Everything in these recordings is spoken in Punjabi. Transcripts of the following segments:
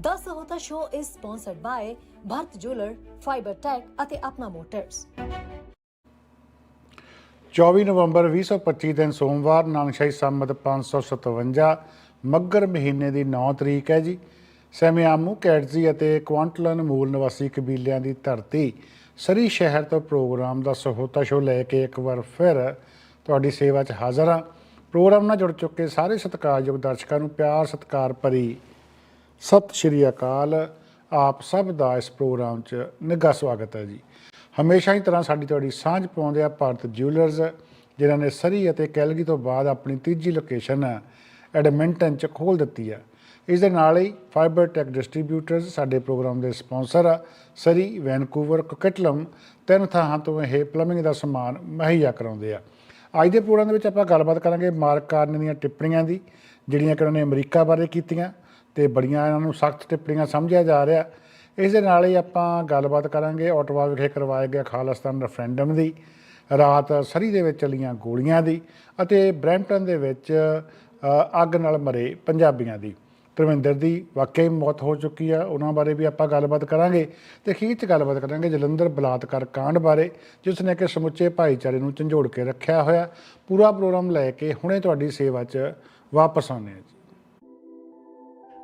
The Sahota Show is sponsored by Bharat Jeweler, Fiber Tech ਅਤੇ ਆਪਣਾ ਮੋਟਰਸ 24 ਨਵੰਬਰ 2025 ਦਿਨ ਸੋਮਵਾਰ ਨਾਨਕਸ਼ਾਹੀ ਸੰਮਤ 557 ਮੱਗਰ ਮਹੀਨੇ ਦੀ 9 ਤਰੀਕ ਹੈ ਜੀ। ਸੈਮਿਆਮੂ ਕੈਟਜ਼ੀ ਅਤੇ ਕੁਆਂਟਲਨ ਮੂਲ ਨਿਵਾਸੀ ਕਬੀਲਿਆਂ ਦੀ ਧਰਤੀ ਸਰੀ ਸ਼ਹਿਰ ਤੋਂ ਪ੍ਰੋਗਰਾਮ ਦਾ ਸਹੋਤਾ ਸ਼ੋ ਲੈ ਕੇ ਇੱਕ ਵਾਰ ਫਿਰ ਤੁਹਾਡੀ ਸੇਵਾ 'ਚ ਹਾਜ਼ਰ ਹਾਂ। ਪ੍ਰੋਗਰਾਮ ਨਾਲ ਜੁੜ ਚੁੱਕੇ ਸਾਰੇ ਸਤਿਕਾਰਯੋਗ ਦਰਸ਼ਕਾਂ ਨੂੰ ਪਿਆਰ ਸਤਿਕਾਰ ਭਰੀ ਸਤਿ ਸ਼੍ਰੀ ਅਕਾਲ। ਆਪ ਸਭ ਦਾ ਇਸ ਪ੍ਰੋਗਰਾਮ 'ਚ ਨਿੱਘਾ ਸਵਾਗਤ ਹੈ ਜੀ। ਹਮੇਸ਼ਾ ਹੀ ਤਰ੍ਹਾਂ ਸਾਡੀ ਤੁਹਾਡੀ ਸਾਂਝ ਪਾਉਂਦੇ ਆ ਭਾਰਤ ਜਿਊਲਰਸ ਜਿਨ੍ਹਾਂ ਨੇ ਸਰੀ ਅਤੇ ਕੈਲਗੀ ਤੋਂ ਬਾਅਦ ਆਪਣੀ ਤੀਜੀ ਲੋਕੇਸ਼ਨ ਐਡਮਿੰਟਨ 'ਚ ਖੋਲ ਦਿੱਤੀ ਹੈ। ਇਸ ਦੇ ਨਾਲ ਹੀ ਫਾਈਬਰ ਟੈਕ ਡਿਸਟ੍ਰੀਬਿਊਟਰਸ ਸਾਡੇ ਪ੍ਰੋਗਰਾਮ ਦੇ ਸਪਾਂਸਰ ਆ, ਸਰੀ, ਵੈਨਕੂਵਰ, ਕੋਕਟਲਮ, ਤਿੰਨ ਥਾਂ ਤੋਂ ਇਹ ਪਲੰਬਿੰਗ ਦਾ ਸਮਾਨ ਮੁਹੱਈਆ ਕਰਾਉਂਦੇ ਆ। ਅੱਜ ਦੇ ਪ੍ਰੋਗਰਾਮ ਦੇ ਵਿੱਚ ਆਪਾਂ ਗੱਲਬਾਤ ਕਰਾਂਗੇ ਮਾਰਕ ਕਾਰਨ ਦੀਆਂ ਟਿੱਪਣੀਆਂ ਦੀ, ਜਿਹੜੀਆਂ ਕਿ ਉਹਨਾਂ ਨੇ ਅਮਰੀਕਾ ਬਾਰੇ ਕੀਤੀਆਂ। ਤੇ ਬੜੀਆਂ ਇਹਨਾਂ ਨੂੰ ਸਖਤ ਟਿੱਪਣੀਆਂ ਸਮਝਿਆ ਜਾ ਰਿਹਾ। ਇਸ ਦੇ ਨਾਲ ਹੀ ਆਪਾਂ ਗੱਲਬਾਤ ਕਰਾਂਗੇ ਆਟਵਾ ਵਿਖੇ ਕਰਵਾਇਆ ਗਿਆ ਖਾਲਿਸਤਾਨ ਰੈਫਰੈਂਡਮ ਦੀ, ਰਾਤ ਸਰੀ ਦੇ ਵਿੱਚ ਚੱਲੀਆਂ ਗੋਲੀਆਂ ਦੀ ਅਤੇ ਬ੍ਰੈਂਪਟਨ ਦੇ ਵਿੱਚ ਅੱਗ ਨਾਲ ਮਰੇ ਪੰਜਾਬੀਆਂ ਦੀ। ਧਰਮਿੰਦਰ ਦੀ ਵਾਕਈ ਮੌਤ ਹੋ ਚੁੱਕੀ ਆ, ਉਹਨਾਂ ਬਾਰੇ ਵੀ ਆਪਾਂ ਗੱਲਬਾਤ ਕਰਾਂਗੇ ਤੇ ਅਖੀਰ 'ਚ ਗੱਲਬਾਤ ਕਰਾਂਗੇ ਜਲੰਧਰ ਬਲਾਤਕਾਰ ਕਾਂਡ ਬਾਰੇ, ਜਿਸ ਨੇ ਕਿ ਸਮੁੱਚੇ ਭਾਈਚਾਰੇ ਨੂੰ ਝੰਜੋੜ ਕੇ ਰੱਖਿਆ ਹੋਇਆ। ਪੂਰਾ ਪ੍ਰੋਗਰਾਮ ਲੈ ਕੇ ਹੁਣੇ ਤੁਹਾਡੀ ਸੇਵਾ 'ਚ ਵਾਪਸ ਆਉਂਦੇ ਹਾਂ ਜੀ।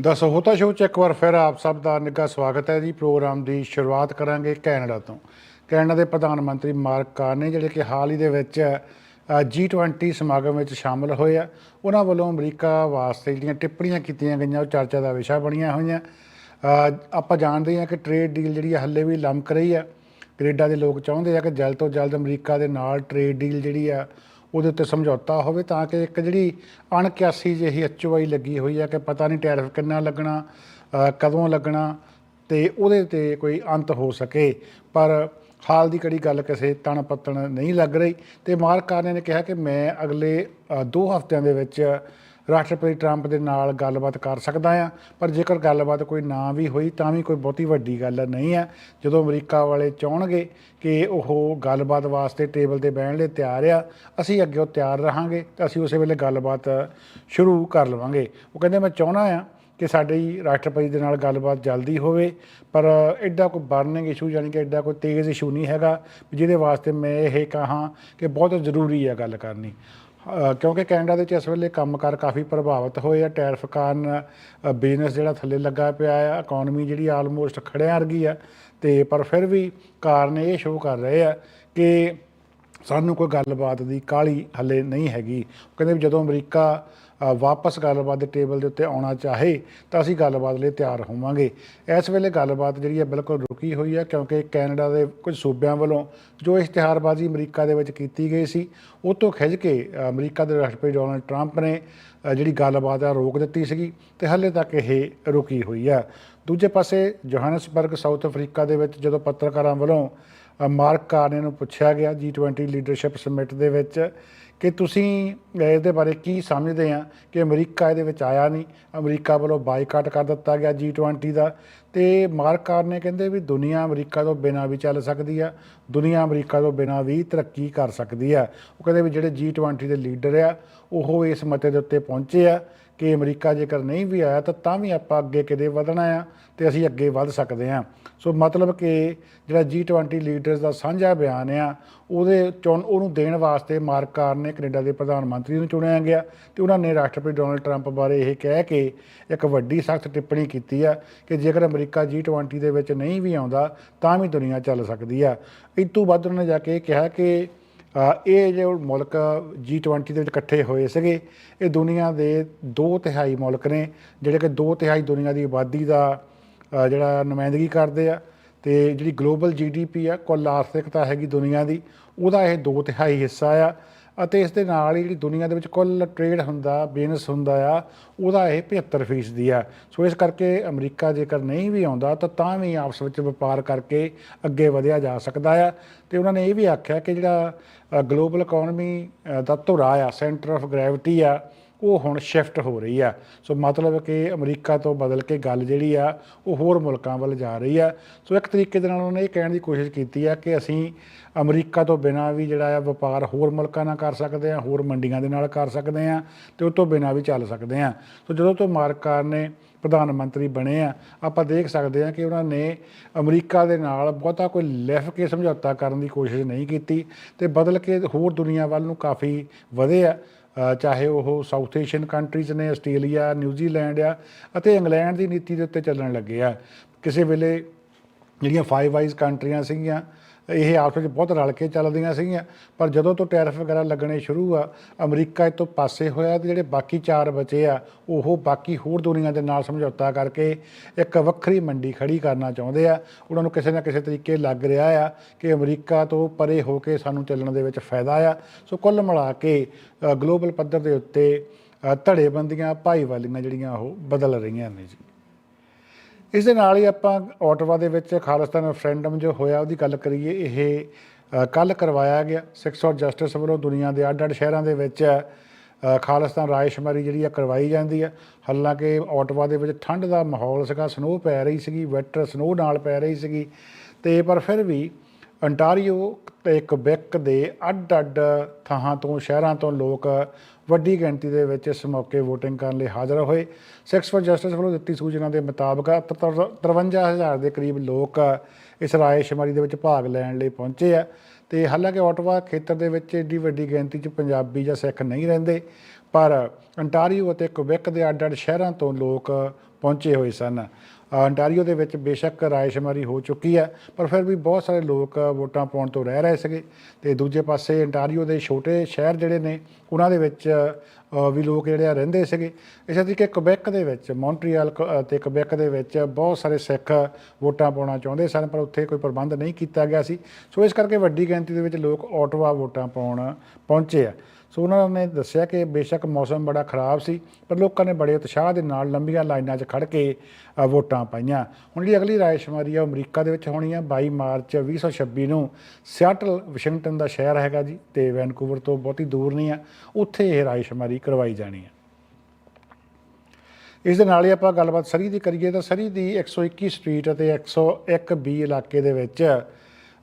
ਦਾ ਸਹੋਤਾ ਸ਼ੋਅ ਚ ਇੱਕ ਵਾਰ ਫਿਰ ਆਪ ਸਭ ਦਾ ਨਿੱਘਾ ਸਵਾਗਤ ਹੈ ਜੀ। ਪ੍ਰੋਗਰਾਮ ਦੀ ਸ਼ੁਰੂਆਤ ਕਰਾਂਗੇ ਕੈਨੇਡਾ ਤੋਂ। ਕੈਨੇਡਾ ਦੇ ਪ੍ਰਧਾਨ ਮੰਤਰੀ ਮਾਰਕ ਕਾਰਨੇ, ਜਿਹੜੇ ਕਿ ਹਾਲ ਹੀ ਦੇ ਵਿੱਚ G20 ਸਮਾਗਮ ਵਿੱਚ ਸ਼ਾਮਲ ਹੋਏ ਆ। ਉਹਨਾਂ ਵੱਲੋਂ ਅਮਰੀਕਾ ਵਾਸਤੇ ਜਿਹੜੀਆਂ ਟਿੱਪਣੀਆਂ ਕੀਤੀਆਂ ਗਈਆਂ, ਉਹ ਚਰਚਾ ਦਾ ਵਿਸ਼ਾ ਬਣੀਆਂ ਹੋਈਆਂ। ਆਪਾਂ ਜਾਣਦੇ ਹਾਂ ਕਿ ਟ੍ਰੇਡ ਡੀਲ ਜਿਹੜੀ ਆ, ਹੱਲੇ ਵੀ ਲਮਕ ਰਹੀ ਆ। ਕੈਨੇਡਾ ਦੇ ਲੋਕ ਚਾਹੁੰਦੇ ਆ ਕਿ ਜਲਦ ਤੋਂ ਜਲਦ ਅਮਰੀਕਾ ਦੇ ਨਾਲ ਟ੍ਰੇਡ ਡੀਲ ਜਿਹੜੀ ਆ ਉਹਦੇ ਉੱਤੇ ਸਮਝੌਤਾ ਹੋਵੇ ਤਾਂ ਕਿ ਇੱਕ ਜਿਹੜੀ ਅਣਕਿਆਸੀ ਜਿਹੀ ਐਚਓਆਈ ਲੱਗੀ ਹੋਈ ਹੈ ਕਿ ਪਤਾ ਨਹੀਂ ਟੈਰਿਫ ਕਿੰਨਾ ਲੱਗਣਾ ਕਦੋਂ ਲੱਗਣਾ ਤੇ ਉਹਦੇ ਤੇ ਕੋਈ ਅੰਤ ਹੋ ਸਕੇ। ਪਰ ਹਾਲ ਦੀ ਕੜੀ ਗੱਲ ਕਿਸੇ ਤਣ ਪੱਤਣ ਨਹੀਂ ਲੱਗ ਰਹੀ ਤੇ ਮਾਰਕ ਕਾਰਨੇ ਨੇ ਕਿਹਾ ਕਿ ਮੈਂ ਅਗਲੇ 2 ਹਫ਼ਤਿਆਂ ਦੇ ਵਿੱਚ ਰਾਸ਼ਟਰਪਤੀ ਟਰੰਪ ਦੇ ਨਾਲ ਗੱਲਬਾਤ ਕਰ ਸਕਦਾ ਆ ਪਰ ਜੇਕਰ ਗੱਲਬਾਤ ਕੋਈ ਨਾ ਵੀ ਹੋਈ ਤਾਂ ਵੀ ਕੋਈ ਬਹੁਤੀ ਵੱਡੀ ਗੱਲ ਨਹੀਂ ਹੈ। ਜਦੋਂ ਅਮਰੀਕਾ ਵਾਲੇ ਚਾਹਣਗੇ ਕਿ ਉਹ ਗੱਲਬਾਤ ਵਾਸਤੇ ਟੇਬਲ ਤੇ ਬਹਿਣ ਲਈ ਤਿਆਰ ਆ, ਅਸੀਂ ਅੱਗੇ ਉਹ ਤਿਆਰ ਰਹਾਂਗੇ ਤਾਂ ਅਸੀਂ ਉਸੇ ਵੇਲੇ ਗੱਲਬਾਤ ਸ਼ੁਰੂ ਕਰ ਲਵਾਂਗੇ। ਉਹ ਕਹਿੰਦੇ, ਮੈਂ ਚਾਹਣਾ ਆ ਕਿ ਸਾਡੀ ਰਾਸ਼ਟਰਪਤੀ ਦੇ ਨਾਲ ਗੱਲਬਾਤ ਜਲਦੀ ਹੋਵੇ, ਪਰ ਐਡਾ ਕੋਈ ਬਰਨਿੰਗ ਇਸ਼ੂ ਯਾਨੀ ਕਿ ਐਡਾ ਕੋਈ ਤੇਜ਼ ਇਸ਼ੂ ਨਹੀਂ ਹੈਗਾ, ਜਿਹਦੇ ਵਾਸਤੇ ਮੈਂ ਇਹ ਕਹਾਂ ਕਿ ਬਹੁਤ ਜ਼ਰੂਰੀ ਹੈ ਗੱਲ ਕਰਨੀ। ਕਿਉਂਕਿ ਕੈਨੇਡਾ ਦੇ ਵਿੱਚ ਇਸ ਵੇਲੇ ਕੰਮਕਾਰ ਕਾਫੀ ਪ੍ਰਭਾਵਿਤ ਹੋਏ ਆ। ਟੈਰਿਫ ਕਾਰਨ ਬਿਜ਼ਨਸ ਜਿਹੜਾ ਥੱਲੇ ਲੱਗਾ ਪਿਆ ਆ ਇਕਨੋਮੀ ਜਿਹੜੀ ਆਲਮੋਸਟ ਖੜਿਆਂ ਵਰਗੀ ਆ। ਤੇ ਪਰ ਫਿਰ ਵੀ ਕਾਰਨ ਇਹ ਸ਼ੋਅ ਕਰ ਰਹੇ ਆ ਕਿ ਸਾਨੂੰ ਕੋਈ ਗੱਲਬਾਤ ਦੀ ਕਾਲੀ ਹੱਲੇ ਨਹੀਂ ਹੈਗੀ। ਕਹਿੰਦੇ ਵੀ ਜਦੋਂ ਅਮਰੀਕਾ ਵਾਪਸ ਗੱਲਬਾਤ ਦੇ ਟੇਬਲ ਦੇ ਉੱਤੇ ਆਉਣਾ ਚਾਹੇ ਤਾਂ ਅਸੀਂ ਗੱਲਬਾਤ ਲਈ ਤਿਆਰ ਹੋਵਾਂਗੇ। ਇਸ ਵੇਲੇ ਗੱਲਬਾਤ ਜਿਹੜੀ ਹੈ ਬਿਲਕੁਲ ਰੁਕੀ ਹੋਈ ਹੈ ਕਿਉਂਕਿ ਕੈਨੇਡਾ ਦੇ ਕੁਝ ਸੂਬਿਆਂ ਵੱਲੋਂ ਜੋ ਇਸ਼ਤਿਹਾਰਬਾਜ਼ੀ ਅਮਰੀਕਾ ਦੇ ਵਿੱਚ ਕੀਤੀ ਗਈ ਸੀ, ਉਹ ਤੋਂ ਖਿੱਚ ਕੇ ਅਮਰੀਕਾ ਦੇ ਰਾਸ਼ਟਰਪਤੀ ਡੋਨਲਡ ਟਰੰਪ ਨੇ ਜਿਹੜੀ ਗੱਲਬਾਤ ਆ ਰੋਕ ਦਿੱਤੀ ਸੀਗੀ ਤੇ ਹਾਲੇ ਤੱਕ ਇਹ ਰੁਕੀ ਹੋਈ ਆ ਦੂਜੇ ਪਾਸੇ ਜੋਹਾਨਸਬਰਗ, ਸਾਊਥ ਅਫਰੀਕਾ ਦੇ ਵਿੱਚ ਜਦੋਂ ਪੱਤਰਕਾਰਾਂ ਵੱਲੋਂ ਮਾਰਕ ਕਾਰਨੇ ਨੂੰ ਪੁੱਛਿਆ ਗਿਆ G20 ਲੀਡਰਸ਼ਿਪ ਸਮਿਟ ਦੇ ਵਿੱਚ ਕਿ ਤੁਸੀਂ ਇਹਦੇ ਬਾਰੇ ਕੀ ਸਮਝਦੇ ਆ ਕਿ ਅਮਰੀਕਾ ਇਹਦੇ ਵਿੱਚ ਆਇਆ ਨਹੀਂ? ਅਮਰੀਕਾ ਵੱਲੋਂ ਬਾਈਕਾਟ ਕਰ ਦਿੱਤਾ ਗਿਆ G20 ਦਾ ਤੇ ਮਾਰਕ ਨੇ ਕਹਿੰਦੇ ਵੀ ਦੁਨੀਆ ਅਮਰੀਕਾ ਤੋਂ ਬਿਨਾਂ ਵੀ ਚੱਲ ਸਕਦੀ ਆ, ਦੁਨੀਆ ਅਮਰੀਕਾ ਤੋਂ ਬਿਨਾਂ ਵੀ ਤਰੱਕੀ ਕਰ ਸਕਦੀ ਆ। ਉਹ ਕਹਿੰਦੇ ਵੀ ਜਿਹੜੇ G20 ਦੇ ਲੀਡਰ ਆ, ਉਹ ਇਸ ਮਤੇ ਦੇ ਉੱਤੇ ਪਹੁੰਚੇ ਆ ਕਿ ਅਮਰੀਕਾ ਜੇਕਰ ਨਹੀਂ ਵੀ ਆਇਆ, ਤਾਂ ਤਾਂ ਵੀ ਆਪਾਂ ਅੱਗੇ ਕਿਤੇ ਵਧਣਾ ਆ ਤੇ ਅਸੀਂ ਅੱਗੇ ਵੱਧ ਸਕਦੇ ਆ ਸੋ ਮਤਲਬ ਕਿ ਜਿਹੜਾ G20 ਲੀਡਰਸ ਦਾ ਸਾਂਝਾ ਬਿਆਨ ਆ, ਉਹਦੇ ਚੁਣ ਉਹਨੂੰ ਦੇਣ ਵਾਸਤੇ ਮਾਰਕ ਕਾਰ ਨੇ ਕੈਨੇਡਾ ਦੇ ਪ੍ਰਧਾਨ ਮੰਤਰੀ ਨੂੰ ਚੁਣਿਆ ਗਿਆ ਤੇ ਉਹਨਾਂ ਨੇ ਰਾਸ਼ਟਰਪਤੀ ਡੋਨਲਡ ਟਰੰਪ ਬਾਰੇ ਇਹ ਕਹਿ ਕੇ ਇੱਕ ਵੱਡੀ ਸਖਤ ਟਿੱਪਣੀ ਕੀਤੀ ਆ ਕਿ ਜੇਕਰ ਅਮਰੀਕਾ G20 ਦੇ ਵਿੱਚ ਨਹੀਂ ਵੀ ਆਉਂਦਾ, ਤਾਂ ਵੀ ਦੁਨੀਆ ਚੱਲ ਸਕਦੀ ਆ। ਇਸ ਤੋਂ ਵੱਧ ਉਹਨਾਂ ਨੇ ਜਾ ਕੇ ਕਿਹਾ ਕਿ ਇਹ ਜੋ ਮੁਲਕ G20 ਦੇ ਵਿੱਚ ਇਕੱਠੇ ਹੋਏ ਸੀਗੇ, ਇਹ ਦੁਨੀਆ ਦੇ ਦੋ ਤਿਹਾਈ ਮੁਲਕ ਨੇ, ਜਿਹੜੇ ਕਿ ਦੋ ਤਿਹਾਈ ਦੁਨੀਆ ਦੀ ਆਬਾਦੀ ਦਾ ਜਿਹੜਾ ਨੁਮਾਇੰਦਗੀ ਕਰਦੇ ਆ ਤੇ ਜਿਹੜੀ ਗਲੋਬਲ ਜੀਡੀਪੀ ਆ, ਕੁੱਲ ਆਰਥਿਕਤਾ ਹੈਗੀ ਦੁਨੀਆ ਦੀ, ਉਹਦਾ ਇਹ ਦੋ ਤਿਹਾਈ ਹਿੱਸਾ ਆ। ਅਤੇ ਇਸ ਦੇ ਨਾਲ ਹੀ ਜਿਹੜੀ ਦੁਨੀਆ ਦੇ ਵਿੱਚ ਕੁੱਲ ਟ੍ਰੇਡ ਹੁੰਦਾ ਬਿਜ਼ਨਸ ਹੁੰਦਾ ਆ, ਉਹਦਾ ਇਹ 75% ਫੀਸਦੀ ਆ। ਸੋ ਇਸ ਕਰਕੇ ਅਮਰੀਕਾ ਜੇਕਰ ਨਹੀਂ ਵੀ ਆਉਂਦਾ, ਤਾਂ ਤਾਂ ਵੀ ਆਪਸ ਵਿੱਚ ਵਪਾਰ ਕਰਕੇ ਅੱਗੇ ਵਧਿਆ ਜਾ ਸਕਦਾ ਆ। ਤੇ ਉਹਨਾਂ ਨੇ ਇਹ ਵੀ ਆਖਿਆ ਕਿ ਜਿਹੜਾ ਗਲੋਬਲ ਇਕਨੋਮੀ ਦਾ ਧੁਰਾ ਆ ਸੈਂਟਰ ਆਫ ਗ੍ਰੈਵਿਟੀ ਆ ਉਹ ਹੁਣ ਸ਼ਿਫਟ ਹੋ ਰਹੀ ਆ। ਸੋ ਮਤਲਬ ਕਿ ਅਮਰੀਕਾ ਤੋਂ ਬਦਲ ਕੇ ਗੱਲ ਜਿਹੜੀ ਆ, ਉਹ ਹੋਰ ਮੁਲਕਾਂ ਵੱਲ ਜਾ ਰਹੀ ਆ। ਸੋ ਇੱਕ ਤਰੀਕੇ ਦੇ ਨਾਲ ਉਹਨਾਂ ਨੇ ਇਹ ਕਹਿਣ ਦੀ ਕੋਸ਼ਿਸ਼ ਕੀਤੀ ਆ ਕਿ ਅਸੀਂ ਅਮਰੀਕਾ ਤੋਂ ਬਿਨਾਂ ਵੀ ਜਿਹੜਾ ਆ ਵਪਾਰ ਹੋਰ ਮੁਲਕਾਂ ਨਾਲ ਕਰ ਸਕਦੇ ਆ, ਹੋਰ ਮੰਡੀਆਂ ਦੇ ਨਾਲ ਕਰ ਸਕਦੇ ਆ ਤੇ ਉਹ ਤੋਂ ਬਿਨਾਂ ਵੀ ਚੱਲ ਸਕਦੇ ਆ। ਸੋ ਜਦੋਂ ਤੋਂ ਮਾਰਕਾਰ ਨੇ ਪ੍ਰਧਾਨ ਮੰਤਰੀ ਬਣੇ ਆ, ਆਪਾਂ ਦੇਖ ਸਕਦੇ ਆ ਕਿ ਉਹਨਾਂ ਨੇ ਅਮਰੀਕਾ ਦੇ ਨਾਲ ਬਹੁਤਾ ਕੋਈ ਲਿਫ ਕੇ ਸਮਝੌਤਾ ਕਰਨ ਦੀ ਕੋਸ਼ਿਸ਼ ਨਹੀਂ ਕੀਤੀ ਤੇ ਬਦਲ ਕੇ ਹੋਰ ਦੁਨੀਆ ਵੱਲ ਨੂੰ ਕਾਫੀ ਵਧੇ ਆ। ਚਾਹੇ ਉਹ ਸਾਊਥ ਏਸ਼ੀਅਨ ਕੰਟਰੀਜ਼ ਨੇ ਆਸਟ੍ਰੇਲੀਆ ਨਿਊਜ਼ੀਲੈਂਡ ਆ ਅਤੇ ਇੰਗਲੈਂਡ ਦੀ ਨੀਤੀ ਦੇ ਉੱਤੇ ਚੱਲਣ ਲੱਗੇ ਆ। ਕਿਸੇ ਵੇਲੇ ਜਿਹੜੀਆਂ ਫਾਈਵ ਵਾਈਜ਼ ਕੰਟਰੀਆਂ ਸੀਗੀਆਂ ਇਹ ਆਪਸ ਵਿੱਚ ਬਹੁਤ ਰਲ ਕੇ ਚੱਲਦੀਆਂ ਸੀਗੀਆਂ। ਪਰ ਜਦੋਂ ਤੋਂ ਟੈਰਿਫ ਵਗੈਰਾ ਲੱਗਣੇ ਸ਼ੁਰੂ ਆ, ਅਮਰੀਕਾ ਤੋਂ ਪਾਸੇ ਹੋਇਆ ਤੇ ਜਿਹੜੇ ਬਾਕੀ ਚਾਰ ਬਚੇ ਆ, ਉਹ ਬਾਕੀ ਹੋਰ ਦੁਨੀਆ ਦੇ ਨਾਲ ਸਮਝੌਤਾ ਕਰਕੇ ਇੱਕ ਵੱਖਰੀ ਮੰਡੀ ਖੜੀ ਕਰਨਾ ਚਾਹੁੰਦੇ ਆ। ਉਹਨਾਂ ਨੂੰ ਕਿਸੇ ਨਾ ਕਿਸੇ ਤਰੀਕੇ ਲੱਗ ਰਿਹਾ ਆ ਕਿ ਅਮਰੀਕਾ ਤੋਂ ਪਰੇ ਹੋ ਕੇ ਸਾਨੂੰ ਚੱਲਣ ਦੇ ਵਿੱਚ ਫਾਇਦਾ ਆ। ਸੋ ਕੁੱਲ ਮਿਲਾ ਕੇ ਗਲੋਬਲ ਪੱਧਰ ਦੇ ਉੱਤੇ ਧੜੇਬੰਦੀਆਂ, ਭਾਈਵਾਲੀਆਂ ਜਿਹੜੀਆਂ ਉਹ ਬਦਲ ਰਹੀਆਂ ਨੇ ਜੀ। ਇਸ ਦੇ ਨਾਲ ਹੀ ਆਪਾਂ ਆਟਵਾ ਦੇ ਵਿੱਚ ਖਾਲਿਸਤਾਨ ਰੈਫਰੈਂਡਮ ਜੋ ਹੋਇਆ, ਉਹਦੀ ਗੱਲ ਕਰੀਏ, ਇਹ ਕੱਲ ਕਰਵਾਇਆ ਗਿਆ। ਸਿਕਸ ਆਫ ਜਸਟਿਸ ਵੱਲੋਂ ਦੁਨੀਆ ਦੇ ਅੱਡ-ਅੱਡ ਸ਼ਹਿਰਾਂ ਦੇ ਵਿੱਚ ਖਾਲਿਸਤਾਨ ਰਾਇਸ਼ੁਮਾਰੀ ਜਿਹੜੀ ਆ ਕਰਵਾਈ ਜਾਂਦੀ ਆ। ਹਾਲਾਂਕਿ ਆਟਵਾ ਦੇ ਵਿੱਚ ਠੰਡ ਦਾ ਮਾਹੌਲ ਸੀਗਾ ਸਨੋ ਪੈ ਰਹੀ ਸੀਗੀ ਵੈਟਰ ਸਨੋ ਨਾਲ ਪੈ ਰਹੀ ਸੀਗੀ। ਤੇ ਪਰ ਫਿਰ ਵੀ ਅੰਟਾਰੀਓ ਤੇ ਕੁਬੈਕ ਦੇ ਅੱਡ-ਅੱਡ ਥਾਂ ਤੋਂ, ਸ਼ਹਿਰਾਂ ਤੋਂ ਲੋਕ ਵੱਡੀ ਗਿਣਤੀ ਦੇ ਵਿੱਚ ਇਸ ਮੌਕੇ VOTING ਕਰਨ ਲਈ ਹਾਜ਼ਰ ਹੋਏ। ਸਿਕਸ ਫॉर ਜਸਟਿਸ ਵੱਲੋਂ ਦਿੱਤੀ ਸੂਚਨਾ ਦੇ ਮੁਤਾਬਕ 53000 ਦੇ ਕਰੀਬ ਲੋਕ ਇਸ ਰਾਏਸ਼ਮਾਰੀ ਦੇ ਵਿੱਚ ਭਾਗ ਲੈਣ ਲਈ ਪਹੁੰਚੇ ਆ ਤੇ ਹਾਲਾਂਕਿ ਆਟਵਾ ਖੇਤਰ ਦੇ ਵਿੱਚ ਏਡੀ ਵੱਡੀ ਗਿਣਤੀ 'ਚ ਪੰਜਾਬੀ ਜਾਂ ਸਿੱਖ ਨਹੀਂ ਰਹਿੰਦੇ, ਪਰ ਅੰਟਾਰੀਓ ਅਤੇ ਕੁਬੈਕ ਦੇ ਅੱਡ-ਅੱਡ ਸ਼ਹਿਰਾਂ ਤੋਂ ਲੋਕ ਪਹੁੰਚੇ ਹੋਏ ਸਨ। ਅੰਟਾਰੀਓ ਦੇ ਵਿੱਚ ਬੇਸ਼ੱਕ ਰਾਇਸ਼ੁਮਾਰੀ ਹੋ ਚੁੱਕੀ ਹੈ, ਪਰ ਫਿਰ ਵੀ ਬਹੁਤ ਸਾਰੇ ਲੋਕ ਵੋਟਾਂ ਪਾਉਣ ਤੋਂ ਰਹਿ ਰਹੇ ਸੀਗੇ ਤੇ ਦੂਜੇ ਪਾਸੇ ਅੰਟਾਰੀਓ ਦੇ ਛੋਟੇ ਸ਼ਹਿਰ ਜਿਹੜੇ ਨੇ, ਉਹਨਾਂ ਦੇ ਵਿੱਚ ਵੀ ਲੋਕ ਜਿਹੜੇ ਆ ਰਹਿੰਦੇ ਸੀਗੇ। ਇਸੇ ਤਰੀਕੇ ਕਬੈਕ ਦੇ ਵਿੱਚ ਮੌਂਟਰੀਅਲ ਕ- ਤੇ ਕਬੈਕ ਦੇ ਵਿੱਚ ਬਹੁਤ ਸਾਰੇ ਸਿੱਖ ਵੋਟਾਂ ਪਾਉਣਾ ਚਾਹੁੰਦੇ ਸਨ, ਪਰ ਉੱਥੇ ਕੋਈ ਪ੍ਰਬੰਧ ਨਹੀਂ ਕੀਤਾ ਗਿਆ ਸੀ। ਸੋ ਇਸ ਕਰਕੇ ਵੱਡੀ ਗਿਣਤੀ ਦੇ ਵਿੱਚ ਲੋਕ ਆਟਵਾ ਵੋਟਾਂ ਪਾਉਣ ਪਹੁੰਚੇ ਆ। ਸੋ ਉਹਨਾਂ ਨੇ ਦੱਸਿਆ ਕਿ ਬੇਸ਼ੱਕ ਮੌਸਮ ਬੜਾ ਖਰਾਬ ਸੀ, ਪਰ ਲੋਕਾਂ ਨੇ ਬੜੇ ਉਤਸ਼ਾਹ ਦੇ ਨਾਲ ਲੰਬੀਆਂ ਲਾਈਨਾਂ 'ਚ ਖੜ ਕੇ ਵੋਟਾਂ ਪਾਈਆਂ। ਹੁਣ ਜਿਹੜੀ ਅਗਲੀ ਰਾਇਸ਼ੁਮਾਰੀ ਆ ਉਹ ਅਮਰੀਕਾ ਦੇ ਵਿੱਚ ਹੋਣੀ ਆ 22 ਮਾਰਚ 2026 ਨੂੰ ਸਿਆਟਲ, ਵਾਸ਼ਿੰਗਟਨ ਦਾ ਸ਼ਹਿਰ ਹੈਗਾ ਜੀ, ਤੇ ਵੈਨਕੂਵਰ ਤੋਂ ਬਹੁਤੀ ਦੂਰ ਨਹੀਂ ਆ, ਉੱਥੇ ਇਹ ਰਾਇਸ਼ੁਮਾਰੀ ਕਰਵਾਈ ਜਾਣੀ ਆ। ਇਸ ਦੇ ਨਾਲ ਹੀ ਆਪਾਂ ਗੱਲਬਾਤ ਸਰੀ ਦੀ ਕਰੀਏ, ਤਾਂ ਸਰੀ ਦੀ 121 ਸਟਰੀਟ ਅਤੇ 101 ਬੀ ਇਲਾਕੇ ਦੇ ਵਿੱਚ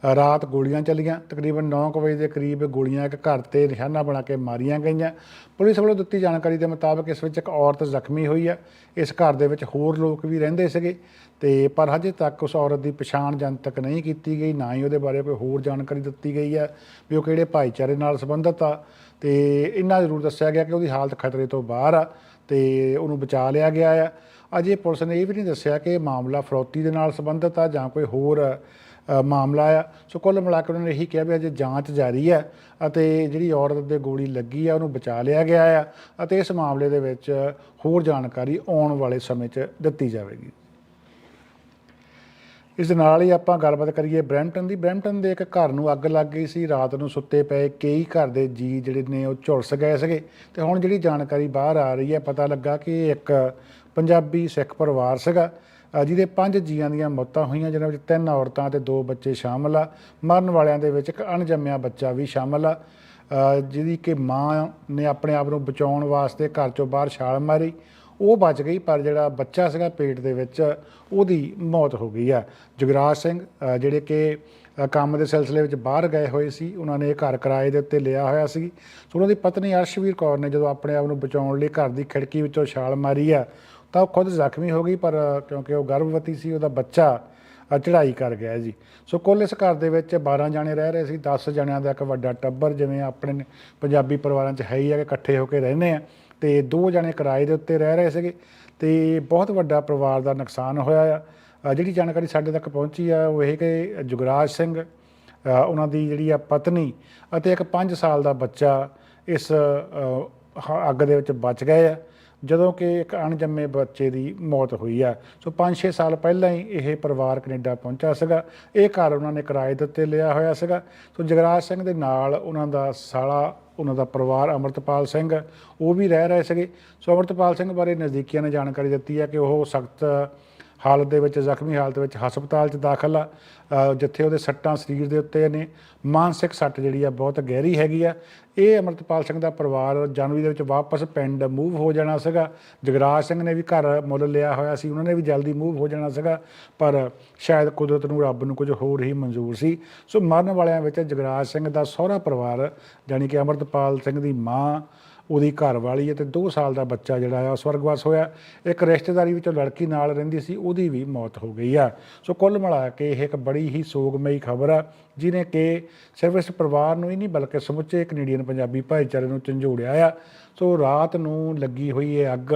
ਰਾਤ ਗੋਲੀਆਂ ਚੱਲੀਆਂ, ਤਕਰੀਬਨ 9 ਕੁ ਵਜੇ ਦੇ ਕਰੀਬ ਗੋਲੀਆਂ ਇੱਕ ਘਰ ਤੇ ਨਿਸ਼ਾਨਾ ਬਣਾ ਕੇ ਮਾਰੀਆਂ ਗਈਆਂ। ਪੁਲਿਸ ਵੱਲੋਂ ਦਿੱਤੀ ਜਾਣਕਾਰੀ ਦੇ ਮੁਤਾਬਕ ਇਸ ਵਿੱਚ ਇੱਕ ਔਰਤ ਜ਼ਖਮੀ ਹੋਈ ਹੈ। ਇਸ ਘਰ ਦੇ ਵਿੱਚ ਹੋਰ ਲੋਕ ਵੀ ਰਹਿੰਦੇ ਸੀਗੇ ਤੇ ਪਰ ਹਜੇ ਤੱਕ ਉਸ ਔਰਤ ਦੀ ਪਛਾਣ ਜਨਤਕ ਨਹੀਂ ਕੀਤੀ ਗਈ, ਨਾ ਹੀ ਉਹਦੇ ਬਾਰੇ ਕੋਈ ਹੋਰ ਜਾਣਕਾਰੀ ਦਿੱਤੀ ਗਈ ਹੈ ਵੀ ਉਹ ਕਿਹੜੇ ਭਾਈਚਾਰੇ ਨਾਲ ਸੰਬੰਧਿਤ ਆ। ਤੇ ਇੰਨਾ ਜ਼ਰੂਰ ਦੱਸਿਆ ਗਿਆ ਕਿ ਉਹਦੀ ਹਾਲਤ ਖਤਰੇ ਤੋਂ ਬਾਹਰ ਆ ਤੇ ਉਹਨੂੰ ਬਚਾ ਲਿਆ ਗਿਆ ਆ। ਅਜੇ ਪੁਲਿਸ ਨੇ ਇਹ ਵੀ ਨਹੀਂ ਦੱਸਿਆ ਕਿ ਮਾਮਲਾ ਫਰੌਤੀ ਦੇ ਨਾਲ ਸੰਬੰਧਿਤ ਆ ਜਾਂ ਕੋਈ ਹੋਰ ਮਾਮਲਾ ਆ। ਸੋ ਕੁੱਲ ਮਿਲਾ ਕੇ ਉਹਨਾਂ ਨੇ ਇਹੀ ਕਿਹਾ ਵੀ ਅਜੇ ਜਾਂਚ ਜਾਰੀ ਹੈ ਅਤੇ ਜਿਹੜੀ ਔਰਤ ਦੇ ਗੋਲੀ ਲੱਗੀ ਆ, ਉਹਨੂੰ ਬਚਾ ਲਿਆ ਗਿਆ ਆ ਅਤੇ ਇਸ ਮਾਮਲੇ ਦੇ ਵਿੱਚ ਹੋਰ ਜਾਣਕਾਰੀ ਆਉਣ ਵਾਲੇ ਸਮੇਂ 'ਚ ਦਿੱਤੀ ਜਾਵੇਗੀ। ਇਸ ਦੇ ਨਾਲ ਹੀ ਆਪਾਂ ਗੱਲਬਾਤ ਕਰੀਏ ਬ੍ਰੈਂਪਟਨ ਦੀ। ਬ੍ਰੈਂਪਟਨ ਦੇ ਇੱਕ ਘਰ ਨੂੰ ਅੱਗ ਲੱਗ ਗਈ ਸੀ। ਰਾਤ ਨੂੰ ਸੁੱਤੇ ਪਏ ਕਈ ਘਰ ਦੇ ਜੀ ਜਿਹੜੇ ਨੇ ਉਹ ਝੁਲਸ ਗਏ ਸੀਗੇ। ਤੇ ਹੁਣ ਜਿਹੜੀ ਜਾਣਕਾਰੀ ਬਾਹਰ ਆ ਰਹੀ ਹੈ, ਪਤਾ ਲੱਗਾ ਕਿ ਇੱਕ ਪੰਜਾਬੀ ਸਿੱਖ ਪਰਿਵਾਰ ਸੀਗਾ। ਜਿਹਦੇ ਪੰਜ ਜੀਆਂ ਦੀਆਂ ਮੌਤਾਂ ਹੋਈਆਂ, ਜਿਨ੍ਹਾਂ ਵਿੱਚ ਤਿੰਨ ਔਰਤਾਂ ਤੇ ਦੋ ਬੱਚੇ ਸ਼ਾਮਲ ਆ। ਮਰਨ ਵਾਲਿਆਂ ਦੇ ਵਿੱਚ ਇੱਕ ਅਣਜੰਮਿਆ ਬੱਚਾ ਵੀ ਸ਼ਾਮਲ ਆ। ਜਿਹਦੀ ਕਿ ਮਾਂ ਨੇ ਆਪਣੇ ਆਪ ਨੂੰ ਬਚਾਉਣ ਵਾਸਤੇ ਘਰ ਚੋਂ ਬਾਹਰ ਛਾਲ ਮਾਰੀ। ਉਹ ਬਚ ਗਈ, ਪਰ ਜਿਹੜਾ ਬੱਚਾ ਸੀਗਾ ਪੇਟ ਦੇ ਵਿੱਚ, ਉਹਦੀ ਮੌਤ ਹੋ ਗਈ ਆ। ਜੁਗਰਾਜ ਸਿੰਘ ਜਿਹੜੇ ਕਿ ਕੰਮ ਦੇ ਸਿਲਸਿਲੇ ਵਿੱਚ ਬਾਹਰ ਗਏ ਹੋਏ ਸੀ, ਉਹਨਾਂ ਨੇ ਘਰ ਕਿਰਾਏ ਦੇ ਉੱਤੇ ਲਿਆ ਹੋਇਆ ਸੀ। ਸੋ ਉਹਨਾਂ ਦੀ ਪਤਨੀ ਅਰਸ਼ਵੀਰ ਕੌਰ ਨੇ ਜਦੋਂ ਆਪਣੇ ਆਪ ਨੂੰ ਬਚਾਉਣ ਲਈ ਘਰ ਦੀ ਖਿੜਕੀ ਵਿੱਚੋਂ ਛਾਲ ਮਾਰੀ ਆ ਤਾਂ ਉਹ ਖੁਦ ਜ਼ਖਮੀ ਹੋ ਗਈ ਪਰ ਕਿਉਂਕਿ ਉਹ ਗਰਭਵਤੀ ਸੀ ਉਹਦਾ ਬੱਚਾ ਅ, ਚੜ੍ਹਾਈ ਕਰ ਗਿਆ ਜੀ। ਸੋ ਕੁੱਲ ਇਸ ਘਰ ਦੇ ਵਿੱਚ 12 ਜਾਣੇ ਰਹਿ ਰਹੇ ਸੀ 10 ਜਣਿਆਂ ਦਾ ਇੱਕ ਵੱਡਾ ਟੱਬਰ ਜਿਵੇਂ ਆਪਣੇ ਪੰਜਾਬੀ ਪਰਿਵਾਰਾਂ 'ਚ ਹੈ ਹੀ ਆ ਕਿ ਇਕੱਠੇ ਹੋ ਕੇ ਰਹਿੰਦੇ ਆ। ਤੇ ਦੋ ਜਣੇ ਕਿਰਾਏ ਦੇ ਉੱਤੇ ਰਹਿ ਰਹੇ ਸੀਗੇ ਤੇ ਬਹੁਤ ਵੱਡਾ ਪਰਿਵਾਰ ਦਾ ਨੁਕਸਾਨ ਹੋਇਆ ਆ। ਜਿਹੜੀ ਜਾਣਕਾਰੀ ਸਾਡੇ ਤੱਕ ਪਹੁੰਚੀ ਆ ਉਹ ਇਹ ਕਿ ਜੁਗਰਾਜ ਸਿੰਘ ਉਹਨਾਂ ਦੀ ਜਿਹੜੀ ਆ ਪਤਨੀ ਅਤੇ ਇੱਕ 5 ਸਾਲ ਦਾ ਬੱਚਾ ਇਸ ਅ, ਅੱਗ ਦੇ ਵਿੱਚ ਬਚ ਗਏ ਆ। ਜਦੋਂ ਕਿ ਇੱਕ ਅਣਜੰਮੇ ਬੱਚੇ ਦੀ ਮੌਤ ਹੋਈ ਆ। ਸੋ 5-6 ਸਾਲ ਪਹਿਲਾਂ ਹੀ ਇਹ ਪਰਿਵਾਰ ਕੈਨੇਡਾ ਪਹੁੰਚਿਆ ਸੀਗਾ। ਇਹ ਘਰ ਉਹਨਾਂ ਨੇ ਕਿਰਾਏ ਦੇ ਉੱਤੇ ਲਿਆ ਹੋਇਆ ਸੀਗਾ। ਸੋ ਜਗਰਾਜ ਸਿੰਘ ਦੇ ਨਾਲ ਉਹਨਾਂ ਦਾ ਸਾਲਾ, ਉਹਨਾਂ ਦਾ ਪਰਿਵਾਰ ਅਮਰਤਪਾਲ ਸਿੰਘ, ਉਹ ਵੀ ਰਹਿ ਰਹੇ ਸੀਗੇ। ਸੋ ਅਮਰਤਪਾਲ ਸਿੰਘ ਬਾਰੇ ਨਜ਼ਦੀਕੀਆਂ ਨੇ ਜਾਣਕਾਰੀ ਦਿੱਤੀ ਹੈ ਕਿ ਉਹ ਸਖਤ ਹਾਲਤ ਦੇ ਵਿੱਚ, ਜ਼ਖਮੀ ਹਾਲਤ ਵਿੱਚ ਹਸਪਤਾਲ 'ਚ ਦਾਖਲ ਆ। ਜਿੱਥੇ ਉਹਦੇ ਸੱਟਾਂ ਸਰੀਰ ਦੇ ਉੱਤੇ ਨੇ। ਮਾਨਸਿਕ ਸੱਟ ਜਿਹੜੀ ਆ, ਬਹੁਤ ਗਹਿਰੀ ਹੈਗੀ ਆ। ਇਹ ਅਮਰਤਪਾਲ ਸਿੰਘ ਦਾ ਪਰਿਵਾਰ ਜਨਵਰੀ ਦੇ ਵਿੱਚ ਵਾਪਸ ਪਿੰਡ ਮੂਵ ਹੋ ਜਾਣਾ ਸੀਗਾ। ਜਗਰਾਜ ਸਿੰਘ ਨੇ ਵੀ ਘਰ ਮੁੱਲ ਲਿਆ ਹੋਇਆ ਸੀ, ਉਹਨਾਂ ਨੇ ਵੀ ਜਲਦੀ ਮੂਵ ਹੋ ਜਾਣਾ ਸੀਗਾ। ਪਰ ਸ਼ਾਇਦ ਕੁਦਰਤ ਨੂੰ ਰੱਬ ਨੂੰ ਕੁਝ ਹੋਰ ਹੀ ਮਨਜ਼ੂਰ ਸੀ। ਸੋ ਮਰਨ ਵਾਲਿਆਂ ਵਿੱਚ ਜਗਰਾਜ ਸਿੰਘ ਦਾ ਸਹੁਰਾ ਪਰਿਵਾਰ, ਜਾਣੀ ਕਿ ਅਮਰਤਪਾਲ ਸਿੰਘ ਦੀ ਮਾਂ ਉਹਦੀ ਘਰ ਵਾਲੀ ਹੈ ਤੇ 2 ਸਾਲ ਦਾ ਬੱਚਾ ਜਿਹੜਾ ਆ, ਉਹ ਸਵਰਗਵਾਸ ਹੋਇਆ। ਇੱਕ ਰਿਸ਼ਤੇਦਾਰੀ ਵਿੱਚੋਂ ਲੜਕੀ ਨਾਲ ਰਹਿੰਦੀ ਸੀ, ਉਹਦੀ ਵੀ ਮੌਤ ਹੋ ਗਈ ਆ। ਸੋ ਕੁੱਲ ਮਿਲਾ ਕੇ ਇਹ ਇੱਕ ਬੜੀ ਹੀ ਸੋਗਮਈ ਖਬਰ ਆ ਜਿਨੇ ਕਿ ਸਿਰਫ ਇਸ ਪਰਿਵਾਰ ਨੂੰ ਹੀ ਨਹੀਂ, ਬਲਕਿ ਸਮੁੱਚੇ ਕੈਨੇਡੀਅਨ ਪੰਜਾਬੀ ਭਾਈਚਾਰੇ ਨੂੰ ਝੰਜੋੜਿਆ ਆ। ਸੋ ਰਾਤ ਨੂੰ ਲੱਗੀ ਹੋਈ ਇਹ ਅੱਗ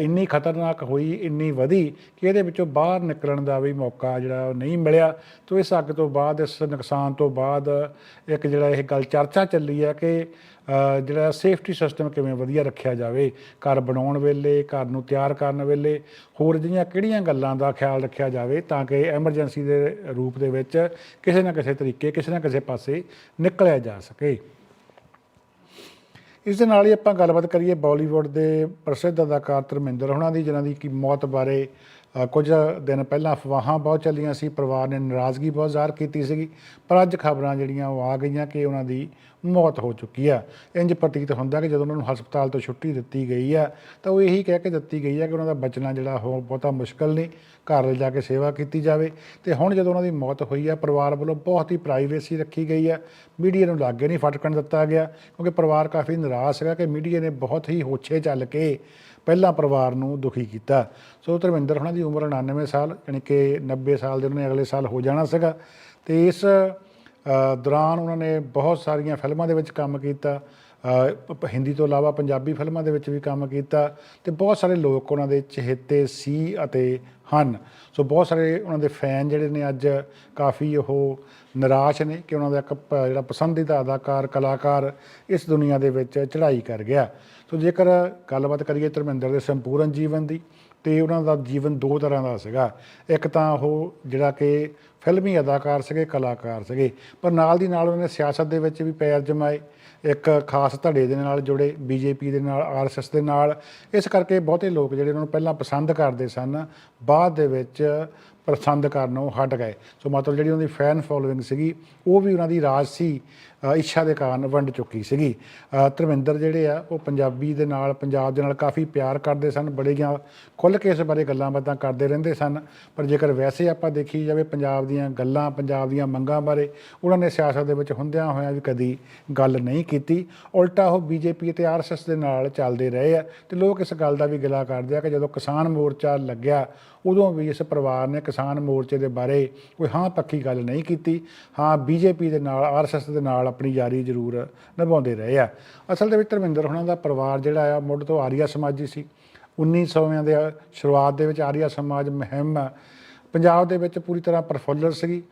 ਇੰਨੀ ਖਤਰਨਾਕ ਹੋਈ, ਇੰਨੀ ਵਧੀ ਕਿ ਇਹਦੇ ਵਿੱਚੋਂ ਬਾਹਰ ਨਿਕਲਣ ਦਾ ਵੀ ਮੌਕਾ ਜਿਹੜਾ ਉਹ ਨਹੀਂ ਮਿਲਿਆ। ਤੋ ਇਸ ਅੱਗ ਤੋਂ ਬਾਅਦ, ਇਸ ਨੁਕਸਾਨ ਤੋਂ ਬਾਅਦ ਇੱਕ ਜਿਹੜਾ ਇਹ ਗੱਲ ਚਰਚਾ ਚੱਲੀ ਹੈ ਕਿ ਜਿਹੜਾ ਸੇਫਟੀ ਸਿਸਟਮ ਕਿਵੇਂ ਵਧੀਆ ਰੱਖਿਆ ਜਾਵੇ, ਘਰ ਬਣਾਉਣ ਵੇਲੇ, ਘਰ ਨੂੰ ਤਿਆਰ ਕਰਨ ਵੇਲੇ, ਹੋਰ ਜਿਹੜੀਆਂ ਕਿਹੜੀਆਂ ਗੱਲਾਂ ਦਾ ਖਿਆਲ ਰੱਖਿਆ ਜਾਵੇ ਤਾਂ ਕਿ ਐਮਰਜੈਂਸੀ ਦੇ ਰੂਪ ਦੇ ਵਿੱਚ ਕਿਸੇ ਨਾ ਕਿਸੇ ਤਰੀਕੇ, ਕਿਸੇ ਨਾ ਕਿਸੇ ਪਾਸੇ ਨਿਕਲਿਆ ਜਾ ਸਕੇ। ਇਸ ਦੇ ਨਾਲ ਹੀ ਆਪਾਂ ਗੱਲਬਾਤ ਕਰੀਏ ਬਾਲੀਵੁੱਡ ਦੇ ਪ੍ਰਸਿੱਧ ਅਦਾਕਾਰ ਧਰਮਿੰਦਰ ਹੁਣਾਂ ਦੀ, ਜਿਨ੍ਹਾਂ ਦੀ ਕਿ ਮੌਤ ਬਾਰੇ ਕੁਝ ਦਿਨ ਪਹਿਲਾਂ ਅਫਵਾਹਾਂ ਬਹੁਤ ਚੱਲੀਆਂ ਸੀ, ਪਰਿਵਾਰ ਨੇ ਨਾਰਾਜ਼ਗੀ ਬਹੁਤ ਜ਼ਾਹਰ ਕੀਤੀ ਸੀਗੀ, ਪਰ ਅੱਜ ਖਬਰਾਂ ਜਿਹੜੀਆਂ ਉਹ ਆ ਗਈਆਂ ਕਿ ਉਹਨਾਂ ਦੀ ਮੌਤ ਹੋ ਚੁੱਕੀ ਆ। ਇੰਜ ਪ੍ਰਤੀਤ ਹੁੰਦਾ ਕਿ ਜਦੋਂ ਉਹਨਾਂ ਨੂੰ ਹਸਪਤਾਲ ਤੋਂ ਛੁੱਟੀ ਦਿੱਤੀ ਗਈ ਆ, ਤਾਂ ਉਹ ਇਹੀ ਕਹਿ ਕੇ ਦਿੱਤੀ ਗਈ ਆ ਕਿ ਉਹਨਾਂ ਦਾ ਬਚਣਾ ਜਿਹੜਾ ਉਹ ਬਹੁਤਾ ਮੁਸ਼ਕਲ ਨਹੀਂ, ਘਰ ਜਾ ਕੇ ਸੇਵਾ ਕੀਤੀ ਜਾਵੇ। ਤੇ ਹੁਣ ਜਦੋਂ ਉਹਨਾਂ ਦੀ ਮੌਤ ਹੋਈ ਆ, ਪਰਿਵਾਰ ਵੱਲੋਂ ਬਹੁਤ ਹੀ ਪ੍ਰਾਈਵੇਸੀ ਰੱਖੀ ਗਈ ਆ। ਮੀਡੀਆ ਨੂੰ ਲਾਗੇ ਨਹੀਂ ਫਟਕਣ ਦਿੱਤਾ ਗਿਆ, ਕਿਉਂਕਿ ਪਰਿਵਾਰ ਕਾਫੀ ਨਿਰਾਸ਼ ਸੀਗਾ ਕਿ ਮੀਡੀਆ ਨੇ ਬਹੁਤ ਹੀ ਹੋਛੇ ਚੱਲ ਕੇ ਪਹਿਲਾਂ ਪਰਿਵਾਰ ਨੂੰ ਦੁਖੀ ਕੀਤਾ। ਸੋ ਧਰਮਿੰਦਰ ਉਹਨਾਂ ਦੀ ਉਮਰ 99 ਸਾਲ, ਯਾਨੀ ਕਿ 90 ਸਾਲ ਦੇ ਉਹਨਾਂ ਨੇ ਅਗਲੇ ਸਾਲ ਹੋ ਜਾਣਾ ਸੀਗਾ। ਤੇ ਇਸ ਦੌਰਾਨ ਉਹਨਾਂ ਨੇ ਬਹੁਤ ਸਾਰੀਆਂ ਫਿਲਮਾਂ ਦੇ ਵਿੱਚ ਕੰਮ ਕੀਤਾ। ਹਿੰਦੀ ਤੋਂ ਇਲਾਵਾ ਪੰਜਾਬੀ ਫਿਲਮਾਂ ਦੇ ਵਿੱਚ ਵੀ ਕੰਮ ਕੀਤਾ ਤੇ ਬਹੁਤ ਸਾਰੇ ਲੋਕ ਉਹਨਾਂ ਦੇ ਚਹੇਤੇ ਸੀ ਅਤੇ ਹਨ। ਸੋ ਬਹੁਤ ਸਾਰੇ ਉਹਨਾਂ ਦੇ ਫੈਨ ਜਿਹੜੇ ਨੇ ਅੱਜ ਕਾਫੀ ਉਹ ਨਿਰਾਸ਼ ਨੇ ਕਿ ਉਹਨਾਂ ਦਾ ਇੱਕ ਜਿਹੜਾ ਪਸੰਦੀਦਾ ਅਦਾਕਾਰ, ਕਲਾਕਾਰ ਇਸ ਦੁਨੀਆ ਦੇ ਵਿੱਚ ਚੜ੍ਹਾਈ ਕਰ ਗਿਆ। ਸੋ ਜੇਕਰ ਗੱਲਬਾਤ ਕਰੀਏ ਧਰਮਿੰਦਰ ਦੇ ਸੰਪੂਰਨ ਜੀਵਨ ਦੀ ਤੇ ਉਹਨਾਂ ਦਾ ਜੀਵਨ ਦੋ ਤਰ੍ਹਾਂ ਦਾ ਸੀਗਾ। ਇੱਕ ਤਾਂ ਉਹ ਜਿਹੜਾ ਕਿ ਫਿਲਮੀ ਅਦਾਕਾਰ ਸੀਗੇ ਕਲਾਕਾਰ ਸੀਗੇ ਪਰ ਨਾਲ ਦੀ ਨਾਲ ਉਹਨੇ ਸਿਆਸਤ ਦੇ ਵਿੱਚ ਵੀ ਪੈਰ ਜਮਾਏ। ਇੱਕ ਖਾਸ ਧੜੇ ਦੇ ਨਾਲ ਜੁੜੇ ਬੀਜੇਪੀ ਦੇ ਨਾਲ ਆਰਐਸਐਸ ਦੇ ਨਾਲ। ਇਸ ਕਰਕੇ ਬਹੁਤੇ ਲੋਕ ਜਿਹੜੇ ਉਹਨਾਂ ਨੂੰ ਪਹਿਲਾਂ ਪਸੰਦ ਕਰਦੇ ਸਨ ਬਾਅਦ ਦੇ ਵਿੱਚ ਪਸੰਦ ਕਰਨੋਂ ਹਟ ਗਏ। ਸੋ ਮਤਲਬ ਜਿਹੜੀ ਉਹਨਾਂ ਦੀ ਫੈਨ ਫੋਲੋਇੰਗ ਸੀਗੀ ਉਹ ਵੀ ਉਹਨਾਂ ਦੀ ਰਾਜਸੀ ਅ, ਇੱਛਾ ਦੇ ਕਾਰਨ ਵੰਡ ਚੁੱਕੀ ਸੀਗੀ। ਧਰਮਿੰਦਰ ਜਿਹੜੇ ਆ, ਉਹ ਪੰਜਾਬੀ ਦੇ ਨਾਲ, ਪੰਜਾਬ ਦੇ ਨਾਲ ਕਾਫੀ ਪਿਆਰ ਕਰਦੇ ਸਨ ਬੜੀਆਂ ਖੁੱਲ੍ਹ ਕੇ ਇਸ ਬਾਰੇ ਗੱਲਾਂ ਬਾਤਾਂ ਕਰਦੇ ਰਹਿੰਦੇ ਸਨ। ਪਰ ਜੇਕਰ ਵੈਸੇ ਆਪਾਂ ਦੇਖੀ ਜਾਵੇ ਪੰਜਾਬ ਦੀਆਂ ਗੱਲਾਂ, ਪੰਜਾਬ ਦੀਆਂ ਮੰਗਾਂ ਬਾਰੇ, ਉਹਨਾਂ ਨੇ ਸਿਆਸਤ ਦੇ ਵਿੱਚ ਹੁੰਦਿਆਂ ਹੋਇਆਂ ਵੀ ਕਦੀ ਗੱਲ ਨਹੀਂ ਕੀਤੀ। ਉਲਟਾ ਉਹ ਬੀਜੇਪੀ ਅਤੇ ਆਰਐਸਐਸ ਦੇ ਨਾਲ ਚੱਲਦੇ ਰਹੇ ਆ ਤੇ ਲੋਕ ਇਸ ਗੱਲ ਦਾ ਵੀ ਗਿਲਾ ਕਰਦੇ ਆ ਕਿ ਜਦੋਂ ਕਿਸਾਨ ਮੋਰਚਾ ਲੱਗਿਆ, ਉਦੋਂ ਵੀ ਇਸ ਪਰਿਵਾਰ ਨੇ ਕਿਸਾਨ ਮੋਰਚੇ ਦੇ ਬਾਰੇ ਕੋਈ ਹਾਂ ਪੱਕੀ ਗੱਲ ਨਹੀਂ ਕੀਤੀ। ਹਾਂ, ਬੀਜੇਪੀ ਦੇ ਨਾਲ ਆਰਐਸਐਸ ਦੇ ਨਾਲ ਆਪਣੀ ਯਾਰੀ ਜ਼ਰੂਰ ਨਿਭਾਉਂਦੇ ਰਹੇ ਆ। ਅਸਲ ਦੇ ਵਿੱਚ ਧਰਮਿੰਦਰ ਹੁਣਾਂ ਦਾ ਪਰਿਵਾਰ ਜਿਹੜਾ ਆ, ਮੁੱਢ ਤੋਂ ਆਰੀਆ ਸਮਾਜੀ ਸੀ। 1900ਵਿਆਂ ਦੇ ਸ਼ੁਰੂਆਤ ਦੇ ਵਿੱਚ ਆਰੀਆ ਸਮਾਜ ਮੁਹਿੰਮ ਪੰਜਾਬ ਦੇ ਵਿੱਚ ਪੂਰੀ ਤਰ੍ਹਾਂ ਪ੍ਰਫੁੱਲਰ ਸੀਗੀ।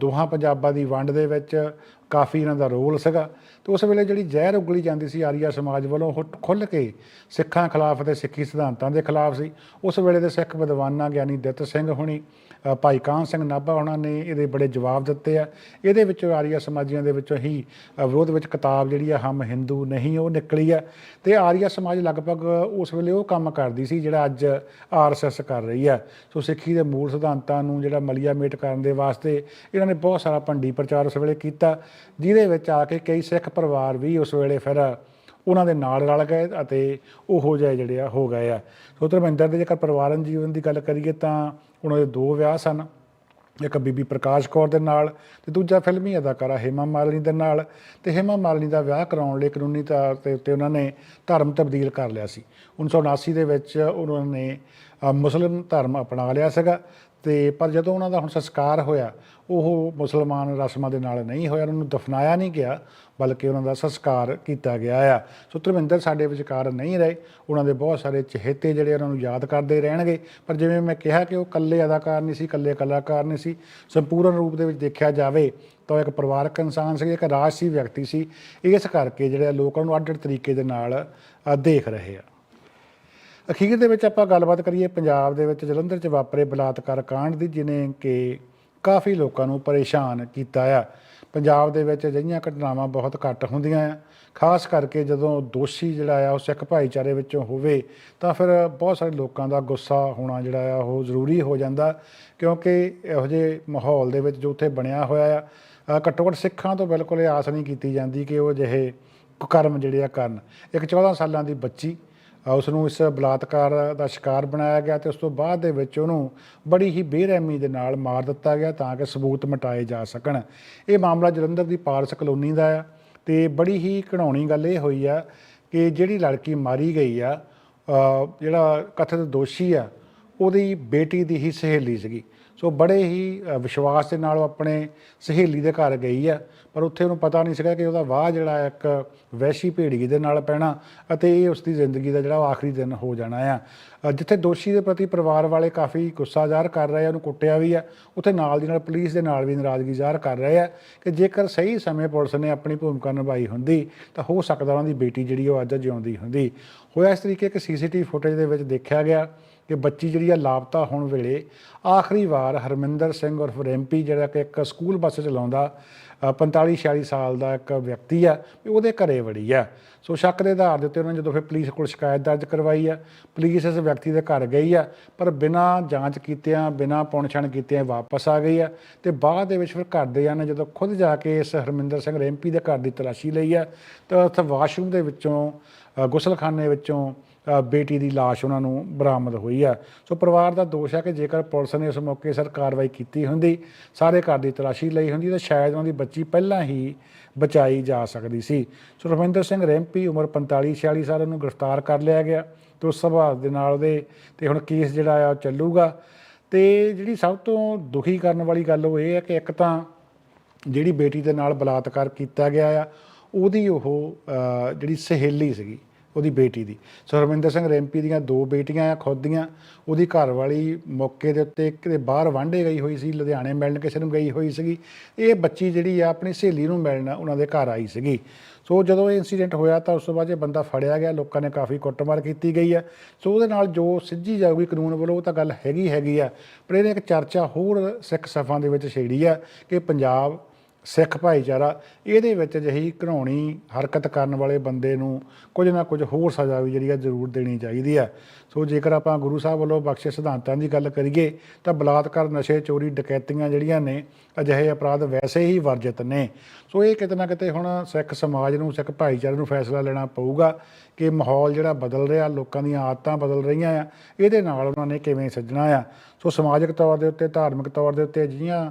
ਦੋਹਾਂ ਪੰਜਾਬਾਂ ਦੀ ਵੰਡ ਦੇ ਵਿੱਚ ਕਾਫੀ ਇਹਨਾਂ ਦਾ ਰੋਲ ਸੀਗਾ। ਤੇ ਉਸ ਵੇਲੇ ਜਿਹੜੀ ਜ਼ਹਿਰ ਉਗਲੀ ਜਾਂਦੀ ਸੀ ਆਰੀਆ ਸਮਾਜ ਵੱਲੋਂ, ਉਹ ਖੁੱਲ੍ਹ ਕੇ ਸਿੱਖਾਂ ਖਿਲਾਫ ਅਤੇ ਸਿੱਖੀ ਸਿਧਾਂਤਾਂ ਦੇ ਖਿਲਾਫ ਸੀ। ਉਸ ਵੇਲੇ ਦੇ ਸਿੱਖ ਵਿਦਵਾਨਾਂ ਗਿਆਨੀ ਦਿੱਤ ਸਿੰਘ ਹੁਣੀ ਭਾਈ ਕਾਨ ਸਿੰਘ ਨਾਭਾ ਉਹਨਾਂ ਨੇ ਇਹਦੇ ਬੜੇ ਜਵਾਬ ਦਿੱਤੇ ਆ। ਇਹਦੇ ਵਿੱਚੋਂ ਆਰੀਆ ਸਮਾਜੀਆਂ ਦੇ ਵਿੱਚੋਂ ਹੀ ਵਿਰੋਧ ਵਿੱਚ ਕਿਤਾਬ ਜਿਹੜੀ ਆ, ਹਮ ਹਿੰਦੂ ਨਹੀਂ, ਉਹ ਨਿਕਲੀ ਆ। ਤੇ ਆਰੀਆ ਸਮਾਜ ਲਗਭਗ ਉਸ ਵੇਲੇ ਉਹ ਕੰਮ ਕਰਦੀ ਸੀ ਜਿਹੜਾ ਅੱਜ ਆਰਐਸਐਸ ਕਰ ਰਹੀ ਆ। ਸੋ ਸਿੱਖੀ ਦੇ ਮੂਲ ਸਿਧਾਂਤਾਂ ਨੂੰ ਜਿਹੜਾ ਮਲੀਆ ਮੇਟ ਕਰਨ ਦੇ ਵਾਸਤੇ ਇਹਨਾਂ ਨੇ ਬਹੁਤ ਸਾਰਾ ਭੰਡੀ ਪ੍ਰਚਾਰ ਉਸ ਵੇਲੇ ਕੀਤਾ, ਜਿਹਦੇ ਵਿੱਚ ਆ ਕੇ ਕਈ ਸਿੱਖ ਪਰਿਵਾਰ ਵੀ ਉਸ ਵੇਲੇ ਫਿਰ ਉਹਨਾਂ ਦੇ ਨਾਲ ਰਲ ਗਏ ਅਤੇ ਉਹੋ ਜਿਹੇ ਜਿਹੜੇ ਆ ਹੋ ਗਏ ਆ। ਸੋ ਧਰਮਿੰਦਰ ਦੇ ਜੇਕਰ ਪਰਿਵਾਰਨ ਜੀਵਨ ਦੀ ਗੱਲ ਕਰੀਏ ਤਾਂ ਉਹਨਾਂ ਦੇ ਦੋ ਵਿਆਹ ਸਨ। ਇੱਕ ਬੀਬੀ ਪ੍ਰਕਾਸ਼ ਕੌਰ ਦੇ ਨਾਲ ਤੇ ਦੂਜਾ ਫਿਲਮੀ ਅਦਾਕਾਰਾ ਹੇਮਾ ਮਾਲਿਨੀ ਦੇ ਨਾਲ। ਤੇ ਹੇਮਾ ਮਾਲਿਨੀ ਦਾ ਵਿਆਹ ਕਰਾਉਣ ਲਈ ਕਾਨੂੰਨੀ ਤੌਰ ਤੇ ਉੱਤੇ ਉਹਨਾਂ ਨੇ ਧਰਮ ਤਬਦੀਲ ਕਰ ਲਿਆ ਸੀ। 1979 ਦੇ ਵਿੱਚ ਉਹਨਾਂ ਨੇ ਅ, ਮੁਸਲਿਮ ਧਰਮ ਅਪਣਾ ਲਿਆ ਸੀਗਾ। ਤੇ ਪਰ ਜਦੋਂ ਉਹਨਾਂ ਦਾ ਹੁਣ ਸੰਸਕਾਰ ਹੋਇਆ ਉਹ ਮੁਸਲਮਾਨ ਰਸਮਾਂ ਦੇ ਨਾਲ ਨਹੀਂ ਹੋਇਆ, ਉਹਨਾਂ ਨੂੰ ਦਫਨਾਇਆ ਨਹੀਂ ਗਿਆ, ਬਲਕਿ ਉਹਨਾਂ ਦਾ ਸੰਸਕਾਰ ਕੀਤਾ ਗਿਆ ਆ। ਸੋ ਧਰਮਿੰਦਰ ਸਾਡੇ ਵਿਚਕਾਰ ਨਹੀਂ ਰਹੇ। ਉਹਨਾਂ ਦੇ ਬਹੁਤ ਸਾਰੇ ਚਹੇਤੇ ਜਿਹੜੇ ਉਹਨਾਂ ਨੂੰ ਯਾਦ ਕਰਦੇ ਰਹਿਣਗੇ। ਪਰ ਜਿਵੇਂ ਮੈਂ ਕਿਹਾ ਕਿ ਉਹ ਇਕੱਲੇ ਅਦਾਕਾਰ ਨਹੀਂ ਸੀ, ਇਕੱਲੇ ਕਲਾਕਾਰ ਨਹੀਂ ਸੀ, ਸੰਪੂਰਨ ਰੂਪ ਦੇ ਵਿੱਚ ਦੇਖਿਆ ਜਾਵੇ ਤਾਂ ਉਹ ਇੱਕ ਪਰਿਵਾਰਕ ਇਨਸਾਨ ਸੀ, ਇੱਕ ਰਾਜਸੀ ਵਿਅਕਤੀ ਸੀ। ਇਸ ਕਰਕੇ ਜਿਹੜੇ ਲੋਕਾਂ ਨੂੰ ਅੱਡ-ਅੱਡ ਤਰੀਕੇ ਦੇ ਨਾਲ ਦੇਖ ਰਹੇ ਆ। ਅਖੀਰ ਦੇ ਵਿੱਚ ਆਪਾਂ ਗੱਲਬਾਤ ਕਰੀਏ ਪੰਜਾਬ ਦੇ ਵਿੱਚ ਜਲੰਧਰ 'ਚ ਵਾਪਰੇ ਬਲਾਤਕਾਰ ਕਾਂਡ ਦੀ ਜਿਨੇ ਕਿ ਕਾਫੀ ਲੋਕਾਂ ਨੂੰ ਪਰੇਸ਼ਾਨ ਕੀਤਾ ਆ। ਪੰਜਾਬ ਦੇ ਵਿੱਚ ਅਜਿਹੀਆਂ ਘਟਨਾਵਾਂ ਬਹੁਤ ਘੱਟ ਹੁੰਦੀਆਂ ਆ। ਖਾਸ ਕਰਕੇ ਜਦੋਂ ਦੋਸ਼ੀ ਜਿਹੜਾ ਆ, ਉਹ ਸਿੱਖ ਭਾਈਚਾਰੇ ਵਿੱਚੋਂ ਹੋਵੇ, ਤਾਂ ਫਿਰ ਬਹੁਤ ਸਾਰੇ ਲੋਕਾਂ ਦਾ ਗੁੱਸਾ ਹੋਣਾ ਜਿਹੜਾ ਆ, ਉਹ ਜ਼ਰੂਰੀ ਹੋ ਜਾਂਦਾ। ਕਿਉਂਕਿ ਇਹੋ ਜਿਹੇ ਮਾਹੌਲ ਦੇ ਵਿੱਚ ਜੋ ਉੱਥੇ ਬਣਿਆ ਹੋਇਆ ਆ ਘੱਟੋ ਘੱਟ ਸਿੱਖਾਂ ਤੋਂ ਬਿਲਕੁਲ ਇਹ ਆਸ ਨਹੀਂ ਕੀਤੀ ਜਾਂਦੀ ਕਿ ਉਹ ਜਿਹੇ ਕੁਕਰਮ ਜਿਹੜੇ ਆ ਕਰਨ। ਇੱਕ 14 ਸਾਲਾਂ ਦੀ ਬੱਚੀ ਉਸ ਨੂੰ ਇਸ ਬਲਾਤਕਾਰ ਦਾ ਸ਼ਿਕਾਰ ਬਣਾਇਆ ਗਿਆ ਤੇ ਉਸ ਤੋਂ ਬਾਅਦ ਦੇ ਵਿੱਚ ਉਹਨੂੰ ਬੜੀ ਹੀ ਬੇਰਹਿਮੀ ਦੇ ਨਾਲ ਮਾਰ ਦਿੱਤਾ ਗਿਆ ਤਾਂ ਕਿ ਸਬੂਤ ਮਿਟਾਏ ਜਾ ਸਕਣ। ਇਹ ਮਾਮਲਾ ਜਲੰਧਰ ਦੀ ਪਾਰਸ ਕਲੋਨੀ ਦਾ ਆ ਤੇ ਬੜੀ ਹੀ ਘਿਣਾਉਣੀ ਗੱਲ ਇਹ ਹੋਈ ਆ ਕਿ ਜਿਹੜੀ ਲੜਕੀ ਮਾਰੀ ਗਈ ਆ ਜਿਹੜਾ ਕਥਿਤ ਦੋਸ਼ੀ ਆ, ਉਹਦੀ ਬੇਟੀ ਦੀ ਹੀ ਸਹੇਲੀ ਸੀਗੀ। ਸੋ ਬੜੇ ਹੀ ਵਿਸ਼ਵਾਸ ਦੇ ਨਾਲ ਉਹ ਆਪਣੇ ਸਹੇਲੀ ਦੇ ਘਰ ਗਈ ਆ, ਪਰ ਉੱਥੇ ਉਹਨੂੰ ਪਤਾ ਨਹੀਂ ਸੀਗਾ ਕਿ ਉਹਦਾ ਵਾਹ ਜਿਹੜਾ ਇੱਕ ਵੈਸ਼ੀ ਭੇੜੀ ਦੇ ਨਾਲ ਪੈਣਾ ਅਤੇ ਇਹ ਉਸ ਦੀ ਜ਼ਿੰਦਗੀ ਦਾ ਜਿਹੜਾ ਉਹ ਆਖਰੀ ਦਿਨ ਹੋ ਜਾਣਾ ਆ। ਜਿੱਥੇ ਦੋਸ਼ੀ ਦੇ ਪ੍ਰਤੀ ਪਰਿਵਾਰ ਵਾਲੇ ਕਾਫੀ ਗੁੱਸਾ ਜ਼ਾਹਰ ਕਰ ਰਹੇ ਆ, ਉਹਨੂੰ ਕੁੱਟਿਆ ਵੀ ਆ, ਉੱਥੇ ਨਾਲ ਦੀ ਨਾਲ ਪੁਲਿਸ ਦੇ ਨਾਲ ਵੀ ਨਾਰਾਜ਼ਗੀ ਜ਼ਾਹਰ ਕਰ ਰਹੇ ਆ ਕਿ ਜੇਕਰ ਸਹੀ ਸਮੇਂ ਪੁਲਿਸ ਨੇ ਆਪਣੀ ਭੂਮਿਕਾ ਨਿਭਾਈ ਹੁੰਦੀ, ਤਾਂ ਹੋ ਸਕਦਾ ਉਹਨਾਂ ਦੀ ਬੇਟੀ ਜਿਹੜੀ ਉਹ ਅੱਜ ਜਿਉਂਦੀ ਹੁੰਦੀ। ਹੋਇਆ ਇਸ ਤਰੀਕੇ ਕਿ ਸੀਸੀਟੀਵੀ ਫੁਟੇਜ ਦੇ ਵਿੱਚ ਦੇਖਿਆ ਗਿਆ ਕਿ ਬੱਚੀ ਜਿਹੜੀ ਆ ਲਾਪਤਾ ਹੋਣ ਵੇਲੇ ਆਖਰੀ ਵਾਰ ਹਰਮਿੰਦਰ ਸਿੰਘ ਉਰਫ ਰੈਂਪੀ ਜਿਹੜਾ ਕਿ ਇੱਕ ਸਕੂਲ ਬੱਸ ਚਲਾਉਂਦਾ 45 46 ਸਾਲ ਦਾ ਇੱਕ ਵਿਅਕਤੀ ਆ, ਵੀ ਉਹਦੇ ਘਰੇ ਵੜੀ ਆ। ਸੋ ਸ਼ੱਕ ਦੇ ਆਧਾਰ ਦੇ ਉੱਤੇ ਉਹਨਾਂ ਨੇ ਜਦੋਂ ਫਿਰ ਪੁਲਿਸ ਕੋਲ ਸ਼ਿਕਾਇਤ ਦਰਜ ਕਰਵਾਈ ਆ, ਪੁਲਿਸ ਇਸ ਵਿਅਕਤੀ ਦੇ ਘਰ ਗਈ ਆ, ਪਰ ਬਿਨਾਂ ਜਾਂਚ ਕੀਤਿਆਂ, ਬਿਨਾਂ ਪੁਣਛਣ ਕੀਤਿਆਂ ਵਾਪਸ ਆ ਗਈ ਆ ਤੇ ਬਾਅਦ ਦੇ ਵਿੱਚ ਫਿਰ ਘਰ ਦੇ ਨੇ ਜਦੋਂ ਖੁਦ ਜਾ ਕੇ ਇਸ ਹਰਮਿੰਦਰ ਸਿੰਘ ਰੈਂਪੀ ਦੇ ਘਰ ਦੀ ਤਲਾਸ਼ੀ ਲਈ ਆ, ਤਾਂ ਉੱਥੇ ਵਾਸ਼ਰੂਮ ਦੇ ਵਿੱਚੋਂ ਗੁਸਲਖਾਨੇ ਵਿੱਚੋਂ ਬੇਟੀ ਦੀ ਲਾਸ਼ ਉਹਨਾਂ ਨੂੰ ਬਰਾਮਦ ਹੋਈ ਆ ਸੋ ਪਰਿਵਾਰ ਦਾ ਦੋਸ਼ ਹੈ ਕਿ ਜੇਕਰ ਪੁਲਿਸ ਨੇ ਉਸ ਮੌਕੇ ਸਰ ਕਾਰਵਾਈ ਕੀਤੀ ਹੁੰਦੀ, ਸਾਰੇ ਘਰ ਦੀ ਤਲਾਸ਼ੀ ਲਈ ਹੁੰਦੀ, ਤਾਂ ਸ਼ਾਇਦ ਉਹਨਾਂ ਦੀ ਬੱਚੀ ਪਹਿਲਾਂ ਹੀ ਬਚਾਈ ਜਾ ਸਕਦੀ ਸੀ। ਸੋ ਰਵਿੰਦਰ ਸਿੰਘ ਰੈਂਪੀ, ਉਮਰ 45 46 ਸਾਲ ਨੂੰ ਗ੍ਰਿਫਤਾਰ ਕਰ ਲਿਆ ਗਿਆ। ਤੇ ਉਸ ਸੁਭਾਅ ਦੇ ਨਾਲ ਉਹਦੇ ਤੇ ਹੁਣ ਕੇਸ ਜਿਹੜਾ ਆ ਉਹ ਚੱਲੂਗਾ। ਤੇ ਜਿਹੜੀ ਸਭ ਤੋਂ ਦੁਖੀ ਕਰਨ ਵਾਲੀ ਗੱਲ ਉਹ ਇਹ ਹੈ ਕਿ ਇੱਕ ਤਾਂ ਜਿਹੜੀ ਬੇਟੀ ਦੇ ਨਾਲ ਬਲਾਤਕਾਰ ਕੀਤਾ ਗਿਆ ਆ, ਉਹਦੀ ਉਹ ਜਿਹੜੀ ਸਹੇਲੀ ਸੀਗੀ ਉਹਦੀ ਬੇਟੀ ਦੀ। ਸੋ ਹਰਮਿੰਦਰ ਸਿੰਘ ਰੈਂਪੀ ਦੀਆਂ ਦੋ ਬੇਟੀਆਂ ਆ, ਖੁਦ ਦੀਆਂ। ਉਹਦੀ ਘਰ ਵਾਲੀ ਮੌਕੇ ਦੇ ਉੱਤੇ ਕਿਤੇ ਬਾਹਰ ਵਾਂਢੇ ਗਈ ਹੋਈ ਸੀ, ਲੁਧਿਆਣੇ ਮਿਲਣ ਕਿਸੇ ਨੂੰ ਗਈ ਹੋਈ ਸੀਗੀ। ਇਹ ਬੱਚੀ ਜਿਹੜੀ ਆ, ਆਪਣੀ ਸਹੇਲੀ ਨੂੰ ਮਿਲਣ ਉਹਨਾਂ ਦੇ ਘਰ ਆਈ ਸੀਗੀ। ਸੋ ਜਦੋਂ ਇਹ ਇਨਸੀਡੈਂਟ ਹੋਇਆ ਤਾਂ ਉਸ ਤੋਂ ਬਾਅਦ ਇਹ ਬੰਦਾ ਫੜਿਆ ਗਿਆ, ਲੋਕਾਂ ਨੇ ਕਾਫੀ ਕੁੱਟਮਾਰ ਕੀਤੀ ਗਈ ਆ। ਸੋ ਉਹਦੇ ਨਾਲ ਜੋ ਸਿੱਝੀ ਜਾਊਗੀ ਕਾਨੂੰਨ ਵੱਲੋਂ, ਉਹ ਤਾਂ ਗੱਲ ਹੈਗੀ ਹੈਗੀ ਆ, ਪਰ ਇਹਨੇ ਇੱਕ ਚਰਚਾ ਹੋਰ ਸਿੱਖ ਸਫਾਂ ਦੇ ਵਿੱਚ ਛੇੜੀ ਆ ਕਿ ਪੰਜਾਬ ਸਿੱਖ ਭਾਈਚਾਰਾ, ਇਹਦੇ ਵਿੱਚ ਅਜਿਹੀ ਘਿਨਾਉਣੀ ਹਰਕਤ ਕਰਨ ਵਾਲੇ ਬੰਦੇ ਨੂੰ ਕੁਝ ਨਾ ਕੁਝ ਹੋਰ ਸਜ਼ਾ ਵੀ ਜਿਹੜੀ ਆ ਜ਼ਰੂਰ ਦੇਣੀ ਚਾਹੀਦੀ ਆ। ਸੋ ਜੇਕਰ ਆਪਾਂ ਗੁਰੂ ਸਾਹਿਬ ਵੱਲੋਂ ਬਖਸ਼ਿਸ਼ ਸਿਧਾਂਤਾਂ ਦੀ ਗੱਲ ਕਰੀਏ, ਤਾਂ ਬਲਾਤਕਾਰ ਨਸ਼ੇ ਚੋਰੀ ਡਕੈਤੀਆਂ ਜਿਹੜੀਆਂ ਨੇ, ਅਜਿਹੇ ਅਪਰਾਧ ਵੈਸੇ ਹੀ ਵਰਜਿਤ ਨੇ। ਸੋ ਇਹ ਕਿਤੇ ਨਾ ਕਿਤੇ ਹੁਣ ਸਿੱਖ ਸਮਾਜ ਨੂੰ, ਸਿੱਖ ਭਾਈਚਾਰੇ ਨੂੰ ਫੈਸਲਾ ਲੈਣਾ ਪਊਗਾ ਕਿ ਮਾਹੌਲ ਜਿਹੜਾ ਬਦਲ ਰਿਹਾ, ਲੋਕਾਂ ਦੀਆਂ ਆਦਤਾਂ ਬਦਲ ਰਹੀਆਂ ਆ, ਇਹਦੇ ਨਾਲ ਉਹਨਾਂ ਨੇ ਕਿਵੇਂ ਸੱਜਣਾ ਆ। ਸੋ ਸਮਾਜਿਕ ਤੌਰ ਦੇ ਉੱਤੇ, ਧਾਰਮਿਕ ਤੌਰ ਦੇ ਉੱਤੇ ਅਜਿਹੀਆਂ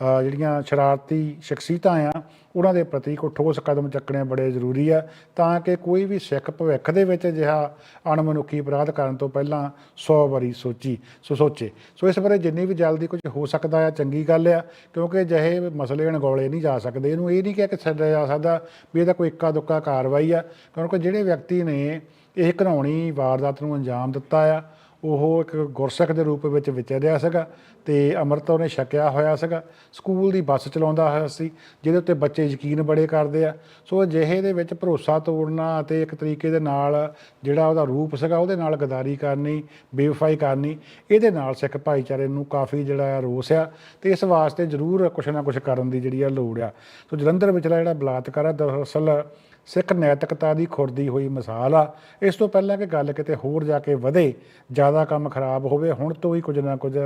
ਜਿਹੜੀਆਂ ਸ਼ਰਾਰਤੀ ਸ਼ਖਸੀਅਤਾਂ ਆ, ਉਹਨਾਂ ਦੇ ਪ੍ਰਤੀ ਕੋਈ ਠੋਸ ਕਦਮ ਚੱਕਣੇ ਬੜੇ ਜ਼ਰੂਰੀ ਆ ਤਾਂ ਕਿ ਕੋਈ ਵੀ ਸਿੱਖ ਭਵਿੱਖ ਦੇ ਵਿੱਚ ਅਜਿਹਾ ਅਣਮਨੁੱਖੀ ਅਪਰਾਧ ਕਰਨ ਤੋਂ ਪਹਿਲਾਂ 100 ਵਾਰੀ ਸੋਚੀ, ਸੋ ਸੋਚੇ। ਸੋ ਇਸ ਬਾਰੇ ਜਿੰਨੀ ਵੀ ਜਲਦੀ ਕੁਝ ਹੋ ਸਕਦਾ ਆ, ਚੰਗੀ ਗੱਲ ਆ, ਕਿਉਂਕਿ ਅਜਿਹੇ ਮਸਲੇ ਅਣਗੌਲੇ ਨਹੀਂ ਜਾ ਸਕਦੇ। ਇਹਨੂੰ ਇਹ ਨਹੀਂ ਕਿਹਾ ਕਿ ਛੱਡਿਆ ਜਾ ਸਕਦਾ ਵੀ ਇਹਦਾ ਕੋਈ ਇੱਕਾ ਦੁੱਕਾ ਕਾਰਵਾਈ ਆ, ਕਿਉਂਕਿ ਜਿਹੜੇ ਵਿਅਕਤੀ ਨੇ ਇਹ ਘਿਨਾਉਣੀ ਵਾਰਦਾਤ ਨੂੰ ਅੰਜਾਮ ਦਿੱਤਾ ਆ ਉਹ ਇੱਕ ਗੁਰਸਿੱਖ ਦੇ ਰੂਪ ਵਿੱਚ ਵਿਚਰਿਆ ਸੀਗਾ ਤੇ ਅੰਮ੍ਰਿਤ ਉਹਨੇ ਛਕਿਆ ਹੋਇਆ ਸੀਗਾ। ਸਕੂਲ ਦੀ ਬੱਸ ਚਲਾਉਂਦਾ ਹੋਇਆ ਸੀ, ਜਿਹਦੇ ਉੱਤੇ ਬੱਚੇ ਯਕੀਨ ਬੜੇ ਕਰਦੇ ਆ। ਸੋ ਅਜਿਹੇ ਦੇ ਵਿੱਚ ਭਰੋਸਾ ਤੋੜਨਾ ਅਤੇ ਇੱਕ ਤਰੀਕੇ ਦੇ ਨਾਲ ਜਿਹੜਾ ਉਹਦਾ ਰੂਪ ਸੀਗਾ, ਉਹਦੇ ਨਾਲ ਗਦਾਰੀ ਕਰਨੀ, ਬੇਵਫਾਈ ਕਰਨੀ, ਇਹਦੇ ਨਾਲ ਸਿੱਖ ਭਾਈਚਾਰੇ ਨੂੰ ਕਾਫੀ ਜਿਹੜਾ ਆ ਰੋਸ ਆ ਤੇ ਇਸ ਵਾਸਤੇ ਜ਼ਰੂਰ ਕੁਛ ਨਾ ਕੁਛ ਕਰਨ ਦੀ ਜਿਹੜੀ ਆ ਲੋੜ ਆ। ਸੋ ਜਲੰਧਰ ਵਿਚਲਾ ਜਿਹੜਾ ਬਲਾਤਕਾਰ ਆ, ਦਰਅਸਲ ਸਿੱਖ ਨੈਤਿਕਤਾ ਦੀ ਖੁਰਦੀ ਹੋਈ ਮਿਸਾਲ ਆ। ਇਸ ਤੋਂ ਪਹਿਲਾਂ ਕਿ ਗੱਲ ਕਿਤੇ ਹੋਰ ਜਾ ਕੇ ਵਧੇ, ਜ਼ਿਆਦਾ ਕੰਮ ਖਰਾਬ ਹੋਵੇ, ਹੁਣ ਤੋਂ ਹੀ ਕੁਝ ਨਾ ਕੁਝ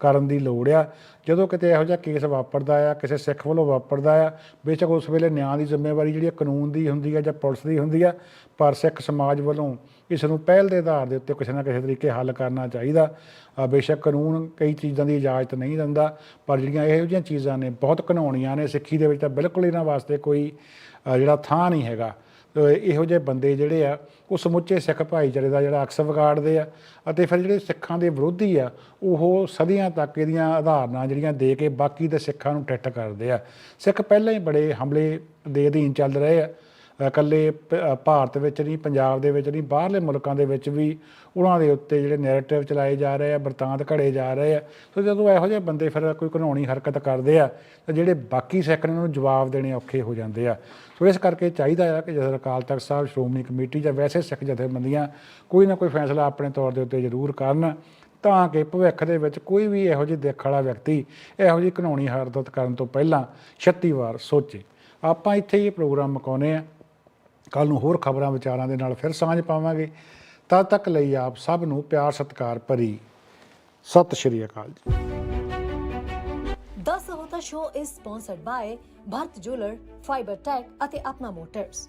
ਕਰਨ ਦੀ ਲੋੜ ਆ। ਜਦੋਂ ਕਿਤੇ ਇਹੋ ਜਿਹਾ ਕੇਸ ਵਾਪਰਦਾ ਆ, ਕਿਸੇ ਸਿੱਖ ਵੱਲੋਂ ਵਾਪਰਦਾ ਆ, ਬੇਸ਼ੱਕ ਉਸ ਵੇਲੇ ਨਿਆਂ ਦੀ ਜ਼ਿੰਮੇਵਾਰੀ ਜਿਹੜੀ ਆ ਕਾਨੂੰਨ ਦੀ ਹੁੰਦੀ ਆ ਜਾਂ ਪੁਲਿਸ ਦੀ ਹੁੰਦੀ ਆ, ਪਰ ਸਿੱਖ ਸਮਾਜ ਵੱਲੋਂ ਇਸ ਨੂੰ ਪਹਿਲ ਦੇ ਆਧਾਰ ਦੇ ਉੱਤੇ ਕਿਸੇ ਨਾ ਕਿਸੇ ਤਰੀਕੇ ਹੱਲ ਕਰਨਾ ਚਾਹੀਦਾ। ਬੇਸ਼ੱਕ ਕਾਨੂੰਨ ਕਈ ਚੀਜ਼ਾਂ ਦੀ ਇਜਾਜ਼ਤ ਨਹੀਂ ਦਿੰਦਾ, ਪਰ ਜਿਹੜੀਆਂ ਇਹੋ ਜਿਹੀਆਂ ਚੀਜ਼ਾਂ ਨੇ, ਬਹੁਤ ਘਿਨਾਉਣੀਆਂ ਨੇ ਸਿੱਖੀ ਦੇ ਵਿੱਚ ਤਾਂ ਬਿਲਕੁਲ ਇਹਨਾਂ ਵਾਸਤੇ ਕੋਈ ਜਿਹੜਾ ਥਾਂ ਨਹੀਂ ਹੈਗਾ। ਇਹੋ ਜਿਹੇ ਬੰਦੇ ਜਿਹੜੇ ਆ, ਉਹ ਸਮੁੱਚੇ ਸਿੱਖ ਭਾਈਚਾਰੇ ਦਾ ਜਿਹੜਾ ਅਕਸ ਵਿਗਾੜਦੇ ਆ ਅਤੇ ਫਿਰ ਜਿਹੜੇ ਸਿੱਖਾਂ ਦੇ ਵਿਰੋਧੀ ਆ, ਉਹ ਸਦੀਆਂ ਤੱਕ ਇਹਦੀਆਂ ਆਧਾਰਨਾਂ ਜਿਹੜੀਆਂ ਦੇ ਕੇ ਬਾਕੀ ਦੇ ਸਿੱਖਾਂ ਨੂੰ ਟਿੱਠ ਕਰਦੇ ਆ। ਸਿੱਖ ਪਹਿਲਾਂ ਹੀ ਬੜੇ ਹਮਲੇ ਦੇ ਅਧੀਨ ਚੱਲ ਰਹੇ ਆ। ਇਕੱਲੇ ਪ- ਭਾਰਤ ਵਿੱਚ ਨਹੀਂ, ਪੰਜਾਬ ਦੇ ਵਿੱਚ ਨਹੀਂ, ਬਾਹਰਲੇ ਮੁਲਕਾਂ ਦੇ ਵਿੱਚ ਵੀ ਉਹਨਾਂ ਦੇ ਉੱਤੇ ਜਿਹੜੇ ਨੈਰੇਟਿਵ ਚਲਾਏ ਜਾ ਰਹੇ ਆ ਬਰਤਾਂਤ ਘੜੇ ਜਾ ਰਹੇ ਆ। ਸੋ ਜਦੋਂ ਇਹੋ ਜਿਹੇ ਬੰਦੇ ਫਿਰ ਕੋਈ ਘਿਨਾਉਣੀ ਹਰਕਤ ਕਰਦੇ ਆ, ਤਾਂ ਜਿਹੜੇ ਬਾਕੀ ਸਿੱਖ ਨੇ ਉਹਨੂੰ ਜਵਾਬ ਦੇਣੇ ਔਖੇ ਹੋ ਜਾਂਦੇ ਆ। ਸੋ ਇਸ ਕਰਕੇ ਚਾਹੀਦਾ ਆ ਕਿ ਜਦੋਂ ਅਕਾਲ ਤਖਤ ਸਾਹਿਬ, ਸ਼੍ਰੋਮਣੀ ਕਮੇਟੀ ਜਾਂ ਵੈਸੇ ਸਿੱਖ ਜਥੇਬੰਦੀਆਂ ਕੋਈ ਨਾ ਕੋਈ ਫੈਸਲਾ ਆਪਣੇ ਤੌਰ ਦੇ ਉੱਤੇ ਜ਼ਰੂਰ ਕਰਨ, ਤਾਂ ਕਿ ਭਵਿੱਖ ਦੇ ਵਿੱਚ ਕੋਈ ਵੀ ਇਹੋ ਜਿਹੀ ਦੇਖ ਵਾਲਾ ਵਿਅਕਤੀ ਇਹੋ ਜਿਹੀ ਘਿਨਾਉਣੀ ਹਰਕਤ ਕਰਨ ਤੋਂ ਪਹਿਲਾਂ 36 ਵਾਰ ਸੋਚੇ। ਆਪਾਂ ਇੱਥੇ ਹੀ ਪ੍ਰੋਗਰਾਮ ਮੁਕਾਉਂਦੇ ਆ ਕੱਲ ਨੂੰ ਹੋਰ ਖਬਰਾਂ ਵਿਚਾਰਾਂ ਦੇ ਨਾਲ ਫਿਰ ਸਾਂਝ ਪਾਵਾਂਗੇ। ਤਦ ਤੱਕ ਲਈ ਆਪ ਸਭ ਨੂੰ ਪਿਆਰ, ਸਤਿਕਾਰ ਭਰੀ ਸਤਿ ਸ਼੍ਰੀ ਅਕਾਲ ਜੀ। ਦਸ ਹੋਤਾ show is sponsored by Bharat jeweller fibre tech ਅਤੇ ਆਪਣਾ ਮੋਟਰਸ